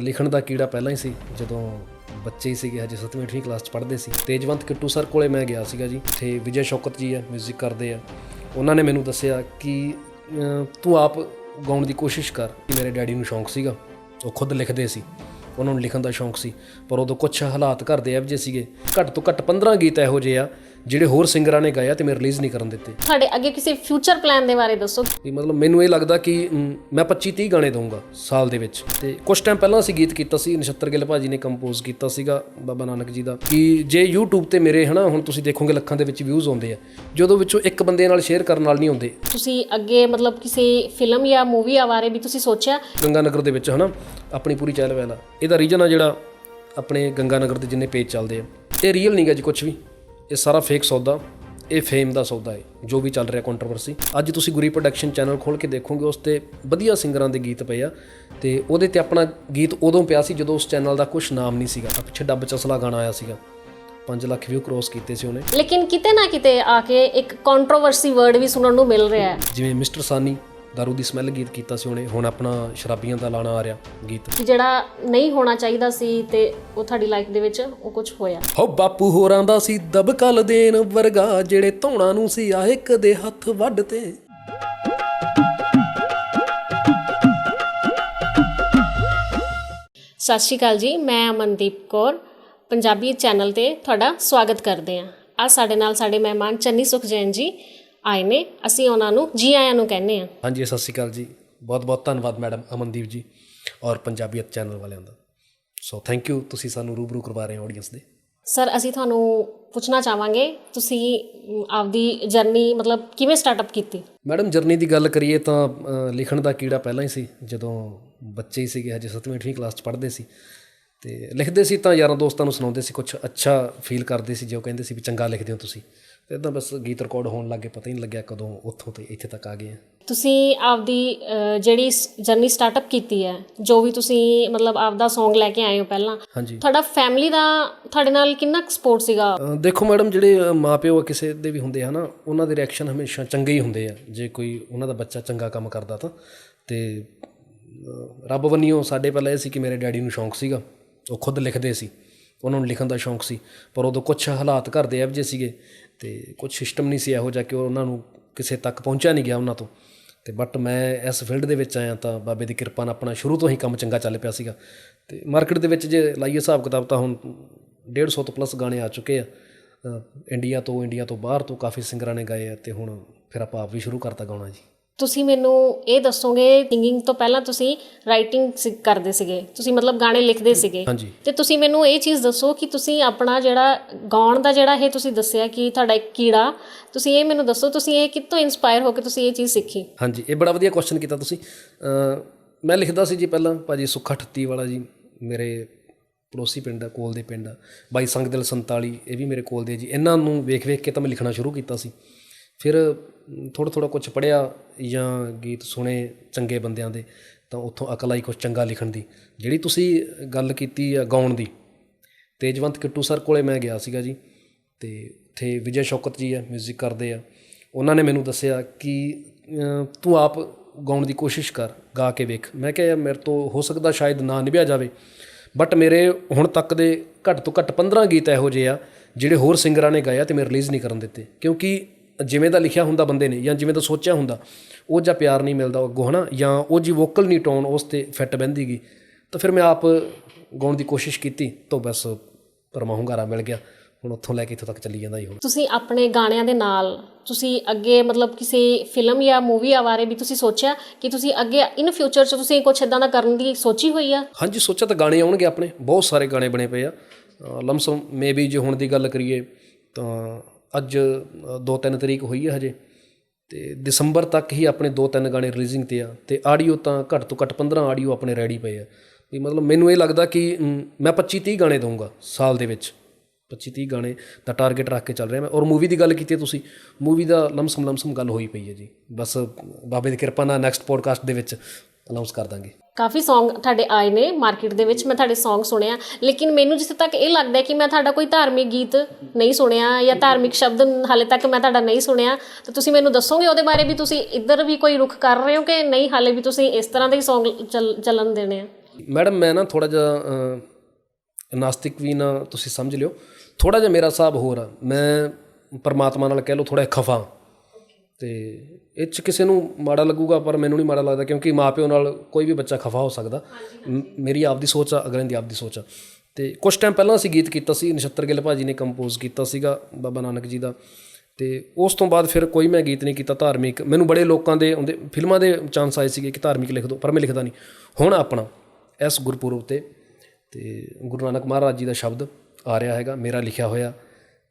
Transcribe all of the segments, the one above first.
ਲਿਖਣ ਦਾ ਕੀੜਾ ਪਹਿਲਾਂ ਹੀ ਸੀ, ਜਦੋਂ ਬੱਚੇ ਹੀ ਸੀਗੇ, ਹਜੇ 7ਵੀਂ 8ਵੀਂ ਕਲਾਸ ਚ ਪੜ੍ਹਦੇ ਸੀ। ਤੇਜਵੰਤ ਕਿੱਟੂ ਸਰ ਕੋਲੇ ਮੈਂ ਗਿਆ ਸੀਗਾ ਜੀ ਤੇ ਵਿਜੇ ਸ਼ੌਕਤ ਜੀ ਆ 뮤직 ਕਰਦੇ ਆ। ਉਹਨਾਂ ਨੇ ਮੈਨੂੰ ਦੱਸਿਆ ਕਿ ਤੂੰ ਆਪ ਗਾਉਣ ਦੀ ਕੋਸ਼ਿਸ਼ ਕਰ। ਕਿ ਮੇਰੇ ਡੈਡੀ ਨੂੰ ਸ਼ੌਂਕ ਸੀਗਾ, ਉਹ ਖੁਦ ਲਿਖਦੇ ਸੀ, ਉਹਨਾਂ ਨੂੰ ਲਿਖਣ ਦਾ ਸ਼ੌਂਕ ਸੀ, ਪਰ ਉਦੋਂ ਕੁਝ ਹਾਲਾਤ ਘਰ ਦੇ ਇਹੋ ਜਿਹੇ ਸੀਗੇ। ਘੱਟ ਤੋਂ ਘੱਟ 15 ਗੀਤ ਇਹੋ ਜਿਹੇ ਆ ਜਿਹੜੇ ਹੋਰ ਸਿੰਗਰਾਂ ਨੇ ਗਾਇਆ ਤੇ ਮੈਂ ਰਿਲੀਜ਼ ਨਹੀਂ ਕਰਨ ਦਿੱਤੇ। ਤੁਹਾਡੇ ਅੱਗੇ ਕਿਸੇ ਫਿਊਚਰ ਪਲਾਨ ਦੇ ਬਾਰੇ ਦੱਸੋ। ਵੀ ਮਤਲਬ ਮੈਨੂੰ ਇਹ ਲੱਗਦਾ ਕਿ ਮ, ਮੈਂ 25 30 ਗਾਣੇ ਦਊਂਗਾ ਸਾਲ ਦੇ ਵਿੱਚ। ਤੇ ਕੁਝ ਟਾਈਮ ਪਹਿਲਾਂ ਅਸੀਂ ਗੀਤ ਕੀਤਾ ਸੀ ਨਛੱਤਰ ਗਿੱਲ ਭਾਜੀ ਨੇ ਕੰਪੋਜ਼ ਕੀਤਾ ਸੀਗਾ ਬਾਬਾ ਨਾਨਕ ਜੀ ਦਾ। ਕਿ ਜੇ YouTube ਤੇ ਮੇਰੇ ਹਨਾ ਹੁਣ ਤੁਸੀਂ ਦੇਖੋਗੇ ਲੱਖਾਂ ਦੇ ਵਿੱਚ ਵਿਊਜ਼ ਆਉਂਦੇ ਆ ਜਦੋਂ ਵਿੱਚੋਂ ਇੱਕ ਬੰਦੇ ਨਾਲ ਸ਼ੇਅਰ ਕਰਨ ਨਾਲ ਨਹੀਂ ਆਉਂਦੇ। ਤੁਸੀਂ ਅੱਗੇ ਮਤਲਬ ਕਿਸੇ ਫਿਲਮ ਜਾਂ ਮੂਵੀ ਬਾਰੇ ਵੀ ਤੁਸੀਂ ਸੋਚਿਆ? ਗੰਗਾ ਨਗਰ ਦੇ ਵਿੱਚ ਹਨਾ ਆਪਣੀ ਪੂਰੀ ਪਹਿਲ ਆ ਇਹਦਾ ਰੀਜਨ ਆ ਜਿਹੜਾ ਆਪਣੇ ਗੰਗਾ ਨਗਰ ਦੇ ਜਿੰਨੇ ਪੇਜ ਚੱਲਦੇ ਆ। ਇਹ ਰੀਅਲ ਨਹੀਂਗਾ ਜੀ ਕੁਝ ਵੀ। ਇਹ ਸਾਰਾ ਫੇਕ ਸੌਦਾ ਇਹ ਫੇਮ ਦਾ ਸੌਦਾ ਹੈ ਜੋ ਵੀ ਚੱਲ ਰਿਹਾ ਕੰਟਰੋਵਰਸੀ ਅੱਜ ਤੁਸੀਂ ਗੁਰੀ ਪ੍ਰੋਡਕਸ਼ਨ ਚੈਨਲ ਖੋਲ ਕੇ ਦੇਖੋਗੇ ਉਸ ਤੇ ਵਧੀਆ ਸਿੰਗਰਾਂ ਦੇ ਗੀਤ ਪਏ ਆ ਤੇ ਉਹਦੇ ਤੇ ਆਪਣਾ ਗੀਤ ਉਦੋਂ ਪਿਆ ਸੀ ਜਦੋਂ ਉਸ ਚੈਨਲ ਦਾ ਕੁਝ ਨਾਮ ਨਹੀਂ ਸੀਗਾ। ਪਿੱਛੇ ਡੱਬ ਚਸਲਾ ਗਾਣਾ ਆਇਆ ਸੀਗਾ। 5 ਲੱਖ ਵਿਊ ਕ੍ਰੋਸ ਕੀਤੇ ਸੀ ਉਹਨੇ। ਲੇਕਿਨ ਕਿਤੇ ਨਾ ਕਿਤੇ ਆ ਕੇ ਇੱਕ ਕੰਟਰੋਵਰਸੀ ਵਰਡ ਵੀ ਸੁਣਨ ਨੂੰ ਮਿਲ ਰਿਹਾ ਹੈ। ਜਿਵੇਂ ਮਿਸਟਰ ਸਾਨੀ ਦਾਰੂ ਦੀ ਸਮੈਲ ਗੀਤ ਕੀਤਾ ਸੀ ਉਹਨੇ ਹੁਣ ਆਪਣਾ ਸ਼ਰਾਬੀਆਂ ਦਾ ਲਾਣਾ ਆ ਰਿਹਾ ਗੀਤ ਜਿਹੜਾ ਨਹੀਂ ਹੋਣਾ ਚਾਹੀਦਾ ਸੀ ਤੇ ਉਹ ਤੁਹਾਡੀ ਲਾਈਫ ਦੇ ਵਿੱਚ ਉਹ ਕੁਝ ਹੋਇਆ ਹੋ ਬਾਪੂ ਹੋਰਾਂ ਦਾ ਸੀ ਦਬਕਲ ਦੇਣ ਵਰਗਾ ਜਿਹੜੇ ਧੌਣਾ ਨੂੰ ਸੀ ਆਏ ਕਦੇ ਹੱਥ ਵੱਢ ਤੇ ਸਤਿ ਸ਼੍ਰੀ ਅਕਾਲ ਜੀ ਮੈਂ ਅਮਨਦੀਪ ਕੌਰ ਪੰਜਾਬੀ ਚੈਨਲ ਤੇ ਤੁਹਾਡਾ ਸਵਾਗਤ ਕਰਦੇ ਹਾਂ ਅੱਜ ਸਾਡੇ ਨਾਲ ਸਾਡੇ ਮਹਿਮਾਨ ਚੰਨੀ ਸੁਖ ਜੈਨ ਜੀ ਆਏ ਨੇ ਅਸੀਂ ਉਹਨਾਂ ਨੂੰ ਜੀ ਆਇਆਂ ਨੂੰ ਕਹਿੰਦੇ ਹਾਂ। ਹਾਂਜੀ ਸਤਿ ਸ਼੍ਰੀ ਅਕਾਲ ਜੀ। ਬਹੁਤ ਬਹੁਤ ਧੰਨਵਾਦ ਮੈਡਮ ਅਮਨਦੀਪ ਜੀ ਔਰ ਪੰਜਾਬੀਅਤ ਚੈਨਲ ਵਾਲਿਆਂ ਦਾ। ਸੋ ਥੈਂਕ ਯੂ ਤੁਸੀਂ ਸਾਨੂੰ ਰੂਬਰੂ ਕਰਵਾ ਰਹੇ ਹੋ ਆਡੀਅנס ਦੇ। ਸਰ ਅਸੀਂ ਤੁਹਾਨੂੰ ਪੁੱਛਣਾ ਚਾਹਾਂਗੇ ਤੁਸੀਂ ਆਪਦੀ ਜਰਨੀ ਮਤਲਬ ਕਿਵੇਂ ਸਟਾਰਟਅਪ ਕੀਤੀ? ਮੈਡਮ ਜਰਨੀ ਦੀ ਗੱਲ ਕਰੀਏ ਤਾਂ ਲਿਖਣ ਦਾ ਕੀੜਾ ਪਹਿਲਾਂ ਹੀ ਸੀ ਜਦੋਂ ਬੱਚੇ ਹੀ ਸੀਗੇ ਹਜੇ 7ਵੀਂ 8ਵੀਂ ਕਲਾਸ ਚ ਪੜ੍ਹਦੇ ਸੀ। ਤੇ ਲਿਖਦੇ ਸੀ ਤਾਂ ਯਾਰਾਂ ਦੋਸਤਾਂ ਨੂੰ ਸੁਣਾਉਂਦੇ ਸੀ ਕੁਝ ਅੱਛਾ ਫੀਲ ਕਰਦੇ ਸੀ ਜੋ ਕਹਿੰਦੇ ਸੀ ਵੀ ਚੰਗਾ ਲਿਖਦੇ ਹੋ ਤੁਸੀਂ। ਇਦਾਂ ਬਸ ਗੀਤ ਰਿਕਾਰਡ ਹੋਣ ਲੱਗੇ ਪਤਾ ਹੀ ਨਹੀਂ ਲੱਗਿਆ ਕਦੋਂ ਉੱਥੋਂ ਤੇ ਇੱਥੇ ਤੱਕ ਆ ਗਏ ਆ। ਤੁਸੀਂ ਆਪਦੀ ਜਿਹੜੀ ਜਰਨੀ ਸਟਾਰਟਅਪ ਕੀਤੀ ਹੈ ਜੋ ਵੀ ਤੁਸੀਂ ਮਤਲਬ ਆਪਦਾ Song ਲੈ ਕੇ ਆਏ ਹੋ ਪਹਿਲਾਂ ਹਾਂਜੀ। ਤੁਹਾਡਾ ਫੈਮਿਲੀ ਦਾ ਤੁਹਾਡੇ ਨਾਲ ਕਿੰਨਾ ਸਪੋਰਟ ਸੀਗਾ? ਅ, ਦੇਖੋ ਮੈਡਮ ਜਿਹੜੇ ਅ, ਮਾਪਿਓ ਆ ਕਿਸੇ ਦੇ ਵੀ ਹੁੰਦੇ ਆ ਨਾ ਉਹਨਾਂ ਦੇ ਰਿਐਕਸ਼ਨ ਹਮੇਸ਼ਾ ਚੰਗੇ ਹੀ ਹੁੰਦੇ ਆ। ਜੇ ਕੋਈ ਉਹਨਾਂ ਦਾ ਬੱਚਾ ਚੰਗਾ ਕੰਮ ਕਰਦਾ ਤਾਂ ਤੇ ਅ, ਰੱਬ ਵੱਲੋਂ ਸਾਡੇ ਪਹਿਲਾਂ ਇਹ ਸੀ ਕਿ ਮੇਰੇ ਡੈਡੀ ਨੂੰ ਸ਼ੌਂਕ ਸੀਗਾ ਉਹ ਖੁਦ ਲਿਖਦੇ ਸੀ। ਉਹਨਾਂ ਨੂੰ ਲਿਖਣ ਦਾ ਸ਼ੌਂਕ ਸੀ, ਪਰ ਉਦੋਂ ਕੁਝ ਹਾਲਾਤ ਘਰ ਦੇ ਇਹੋ ਜਿਹੇ ਸੀਗੇ ਤੇ ਕੁਝ ਸਿਸਟਮ ਨਹੀਂ ਸੀ ਇਹੋ ਜਿਹਾ ਕਿ ਉਹਨਾਂ ਨੂੰ ਕਿਸੇ ਤੱਕ ਪਹੁੰਚਿਆ ਨਹੀਂ ਗਿਆ ਉਹਨਾਂ ਤੋਂ। ਤੇ ਬਟ ਮੈਂ ਇਸ ਫੀਲਡ ਦੇ ਵਿੱਚ ਆਇਆ ਤਾਂ ਬਾਬੇ ਦੀ ਕਿਰਪਾ ਨਾਲ ਆਪਣਾ ਸ਼ੁਰੂ ਤੋਂ ਹੀ ਕੰਮ ਚੰਗਾ ਚੱਲ ਪਿਆ ਸੀਗਾ। ਤੇ ਮਾਰਕੀਟ ਦੇ ਵਿੱਚ ਜੇ ਲਾਈਏ ਹਿਸਾਬ ਕਿਤਾਬ ਤਾਂ ਹੁਣ 150 ਤੋਂ ਪਲੱਸ ਗਾਣੇ ਆ ਚੁੱਕੇ ਆ। ਇੰਡੀਆ ਤੋਂ ਇੰਡੀਆ ਤੋਂ ਬਾਹਰ ਤੋਂ ਕਾਫੀ ਸਿੰਗਰਾਂ ਨੇ ਗਾਏ ਆ ਤੇ ਹੁਣ ਫਿਰ ਆਪਾਂ ਆਪ ਵੀ ਸ਼ੁਰੂ ਕਰਤਾ ਗਾਉਣਾ ਜੀ। ਤੁਸੀਂ ਮੈਨੂੰ ਇਹ ਦੱਸੋਗੇ ਸਿੰਗਿੰਗ ਤੋਂ ਪਹਿਲਾਂ ਤੁਸੀਂ ਰਾਈਟਿੰਗ ਕਰਦੇ ਸੀਗੇ। ਤੁਸੀਂ ਮਤਲਬ ਗਾਣੇ ਲਿਖਦੇ ਸੀਗੇ। ਤੇ ਤੁਸੀਂ ਮੈਨੂੰ ਇਹ ਚੀਜ਼ ਦੱਸੋ ਕਿ ਤੁਸੀਂ ਆਪਣਾ ਜਿਹੜਾ ਗਾਉਣ ਦਾ ਜਿਹੜਾ ਇਹ ਤੁਸੀਂ ਦੱਸਿਆ ਕਿ ਤੁਹਾਡਾ ਇੱਕ ਕੀੜਾ ਤੁਸੀਂ ਇਹ ਮੈਨੂੰ ਦੱਸੋ ਤੁਸੀਂ ਇਹ ਕਿੱਥੋਂ ਇਨਸਪਾਇਰ ਹੋ ਕੇ ਤੁਸੀਂ ਇਹ ਚੀਜ਼ ਸਿੱਖੀ? ਹਾਂਜੀ ਇਹ ਬੜਾ ਵਧੀਆ ਕੁਐਸਚਨ ਕੀਤਾ ਤੁਸੀਂ। ਮੈਂ ਲਿਖਦਾ ਸੀ ਜੀ ਪਹਿਲਾਂ ਭਾਜੀ ਸੁੱਖਾ ਠੱਤੀ ਵਾਲਾ ਜੀ ਮੇਰੇ ਪੜੋਸੀ ਪਿੰਡ ਆ ਕੋਲ ਦੇ ਪਿੰਡ ਆ। ਬਾਈ ਸੰਗਦਿਲ 47 ਇਹ ਵੀ ਮੇਰੇ ਕੋਲ ਦੇ ਜੀ। ਇਹਨਾਂ ਨੂੰ ਵੇਖ ਵੇਖ ਕੇ ਤਾਂ ਮੈਂ ਲਿਖਣਾ ਸ਼ੁਰੂ ਕੀਤਾ ਸੀ। ਫਿਰ ਥੋੜ੍ਹਾ ਥੋੜ੍ਹਾ ਕੁਛ ਪੜ੍ਹਿਆ ਜਾਂ ਗੀਤ ਸੁਣੇ ਚੰਗੇ ਬੰਦਿਆਂ ਦੇ, ਤਾਂ ਉੱਥੋਂ ਅਕਲ ਆਈ ਕੁਝ ਚੰਗਾ ਲਿਖਣ ਦੀ। ਜਿਹੜੀ ਤੁਸੀਂ ਗੱਲ ਕੀਤੀ ਆ ਗਾਉਣ ਦੀ, ਤੇਜਵੰਤ ਕਿੱਟੂ ਸਰ ਕੋਲੇ ਮੈਂ ਗਿਆ ਸੀਗਾ ਜੀ, ਤੇ ਉੱਥੇ ਵਿਜੇ ਸ਼ੌਕਤ ਜੀ ਆ 뮤직 ਕਰਦੇ ਆ। ਉਹਨਾਂ ਨੇ ਮੈਨੂੰ ਦੱਸਿਆ ਕਿ ਤੂੰ ਆਪ ਗਾਉਣ ਦੀ ਕੋਸ਼ਿਸ਼ ਕਰ, ਗਾ ਕੇ ਵੇਖ। ਮੈਂ ਕਿਹਾ ਮੇਰੇ ਤੋਂ ਹੋ ਸਕਦਾ ਸ਼ਾਇਦ ਨਾ ਨਿਭਿਆ ਜਾਵੇ ਬਟ ਮੇਰੇ ਹੁਣ ਤੱਕ ਦੇ ਘੱਟ ਤੋਂ ਘੱਟ 15 ਗੀਤ ਇਹੋ ਜਿਹੇ ਆ, ਜਿਹੜੇ ਹੋਰ ਸਿੰਗਰਾਂ ਨੇ ਗਾਇਆ ਤੇ ਮੈਂ ਰਿਲੀਜ਼ ਨਹੀਂ ਕਰਨ ਦਿੱਤੇ। ਕਿਉਂਕਿ ਜਿਵੇਂ ਦਾ ਲਿਖਿਆ ਹੁੰਦਾ ਬੰਦੇ ਨੇ ਜਾਂ ਜਿਵੇਂ ਦਾ ਸੋਚਿਆ ਹੁੰਦਾ ਉਹ ਜਾਂ ਪਿਆਰ ਨਹੀਂ ਮਿਲਦਾ ਅੱਗੋਂ ਹਨਾ? ਜਾਂ ਉਹ ਜੀ ਵੋਕਲ ਨਹੀਂ ਟੋਨ ਉਸ ਤੇ ਫਿੱਟ ਬਹਿੰਦੀਗੀ ਤਾਂ ਫਿਰ ਮੈਂ ਆਪ ਗਾਉਣ ਦੀ ਕੋਸ਼ਿਸ਼ ਕੀਤੀ ਤਾਂ ਬਸ ਪਰਮਾ ਹੁੰਗਾਰਾ ਮਿਲ ਗਿਆ। ਹੁਣ ਉੱਥੋਂ ਲੈ ਕੇ ਇੱਥੋਂ ਤੱਕ ਚੱਲੀ ਜਾਂਦਾ ਜੀ ਹੁਣ। ਤੁਸੀਂ ਆਪਣੇ ਗਾਣਿਆਂ ਦੇ ਨਾਲ ਤੁਸੀਂ ਅੱਗੇ ਮਤਲਬ ਕਿਸੇ ਫਿਲਮ ਜਾਂ ਮੂਵੀ ਬਾਰੇ ਵੀ ਤੁਸੀਂ ਸੋਚਿਆ ਕਿ ਤੁਸੀਂ ਅੱਗੇ ਇਨ ਫਿਊਚਰ 'ਚ ਤੁਸੀਂ ਕੁਝ ਇਦਾਂ ਦਾ ਕਰਨ ਦੀ ਸੋਚੀ ਹੋਈ ਆ? ਹਾਂਜੀ ਸੋਚਿਆ ਤਾਂ ਗਾਣੇ ਆਉਣਗੇ ਆਪਣੇ ਬਹੁਤ ਸਾਰੇ ਗਾਣੇ ਬਣੇ ਪਏ ਆ। ਲਮਸਮ ਮੇਬੀ ਜੇ ਹੁਣ ਦੀ ਗੱਲ ਕਰੀਏ ਤਾਂ ਅੱਜ 2-3 ਤਰੀਕ ਹੋਈ ਹੈ ਹਜੇ, ਤੇ ਦਸੰਬਰ ਤੱਕ ਹੀ ਆਪਣੇ 2-3 ਗਾਣੇ ਰਿਲੀਜ਼ਿੰਗ ਤੇ ਆ, ਤੇ ਆਡੀਓ ਤਾਂ ਘੱਟ ਤੋਂ ਘੱਟ 15 ਆਡੀਓ ਆਪਣੇ ਰੈਡੀ ਪਏ ਆ। ਵੀ ਮਤਲਬ ਮੈਨੂੰ ਇਹ ਲੱਗਦਾ ਕਿ ਮੈਂ 25-30 ਗਾਣੇ ਦਊਂਗਾ ਸਾਲ ਦੇ ਵਿੱਚ। 25-30 ਗਾਣੇ ਦਾ ਟਾਰਗੇਟ ਰੱਖ ਕੇ ਚੱਲ ਰਿਹਾ ਮੈਂ। ਔਰ ਮੂਵੀ ਦੀ ਗੱਲ ਕੀਤੀ ਹੈ ਤੁਸੀਂ ਮੂਵੀ ਦਾ ਲਮਸਮ ਲਮਸਮ ਗੱਲ ਹੋਈ ਪਈ ਹੈ ਜੀ। ਬਸ ਬਾਬੇ ਦੀ ਕਿਰਪਾ ਨਾਲ ਨੈਕਸਟ ਪੋਡਕਾਸਟ ਦੇ ਵਿੱਚ ਅਨਾਉਂਸ ਕਰ ਦਾਂਗੇ। ਕਾਫੀ Song ਤੁਹਾਡੇ ਆਏ ਨੇ ਮਾਰਕੀਟ ਦੇ ਵਿੱਚ ਮੈਂ ਤੁਹਾਡੇ Song ਸੁਣਿਆ। ਲੇਕਿਨ ਮੈਨੂੰ ਜਿੱਥੇ ਤੱਕ ਇਹ ਲੱਗਦਾ ਹੈ ਕਿ ਮੈਂ ਤੁਹਾਡਾ ਕੋਈ ਧਾਰਮਿਕ ਗੀਤ ਨਹੀਂ ਸੁਣਿਆ ਜਾਂ ਧਾਰਮਿਕ ਸ਼ਬਦ ਹਾਲੇ ਤੱਕ ਮੈਂ ਤੁਹਾਡਾ ਨਹੀਂ ਸੁਣਿਆ ਤਾਂ ਤੁਸੀਂ ਮੈਨੂੰ ਦੱਸੋਗੇ ਉਹਦੇ ਬਾਰੇ ਵੀ ਤੁਸੀਂ ਇੱਧਰ ਵੀ ਕੋਈ ਰੁਖ ਕਰ ਰਹੇ ਹੋ ਕਿ ਨਹੀਂ? ਹਾਲੇ ਵੀ ਤੁਸੀਂ ਇਸ ਤਰ੍ਹਾਂ ਦੇ ਹੀ Song ਚੱਲ- ਚੱਲਣ ਦੇਣੇ ਆ। ਮੈਡਮ ਮੈਂ ਨਾ ਥੋੜਾ ਜਿਹਾ ਨਾਸਤਿਕ ਵੀ ਨਾ ਤੁਸੀਂ ਸਮਝ ਲਿਓ। ਥੋੜਾ ਜਿਹਾ ਮੇਰਾ ਹਿਸਾਬ ਹੋਰ ਆ। ਮੈਂ ਪਰਮਾਤਮਾ ਨਾਲ ਕਹਿ ਲਓ ਥੋੜਾ ਖਫਾ। ਤੇ ਇਹ 'ਚ ਕਿਸੇ ਨੂੰ ਮਾੜਾ ਲੱਗੂਗਾ ਪਰ ਮੈਨੂੰ ਨਹੀਂ ਮਾੜਾ ਲੱਗਦਾ ਕਿਉਂਕਿ ਮਾਪਿਓ ਨਾਲ ਕੋਈ ਵੀ ਬੱਚਾ ਖਫਾ ਹੋ ਸਕਦਾ। ਮੇਰੀ ਆਪਦੀ ਸੋਚ ਆ ਅਗਲੇ ਦੀ ਆਪਦੀ ਸੋਚ ਆ। ਤੇ ਕੁਝ ਟਾਈਮ ਪਹਿਲਾਂ ਅਸੀਂ ਗੀਤ ਕੀਤਾ ਸੀ ਨਛੱਤਰ ਗਿੱਲ ਭਾਜੀ ਨੇ ਕੰਪੋਜ਼ ਕੀਤਾ ਸੀਗਾ ਬਾਬਾ ਨਾਨਕ ਜੀ ਦਾ। ਤੇ ਉਸ ਤੋਂ ਬਾਅਦ ਫਿਰ ਕੋਈ ਮੈਂ ਗੀਤ ਨਹੀਂ ਕੀਤਾ ਧਾਰਮਿਕ। ਮੈਨੂੰ ਬੜੇ ਲੋਕਾਂ ਦੇ ਆਉਂਦੇ ਫਿਲਮਾਂ ਦੇ ਚਾਂਸ ਆਏ ਸੀਗੇ ਕਿ ਧਾਰਮਿਕ ਲਿਖ ਦਿਓ ਪਰ ਮੈਂ ਲਿਖਦਾ ਨਹੀਂ। ਹੁਣ ਆਪਣਾ ਇਸ ਗੁਰਪੁਰਬ ਤੇ ਤੇ ਗੁਰੂ ਨਾਨਕ ਮਹਾਰਾਜ ਜੀ ਦਾ ਸ਼ਬਦ ਆ ਰਿਹਾ ਹੈਗਾ ਮੇਰਾ ਲਿਖਿਆ ਹੋਇਆ।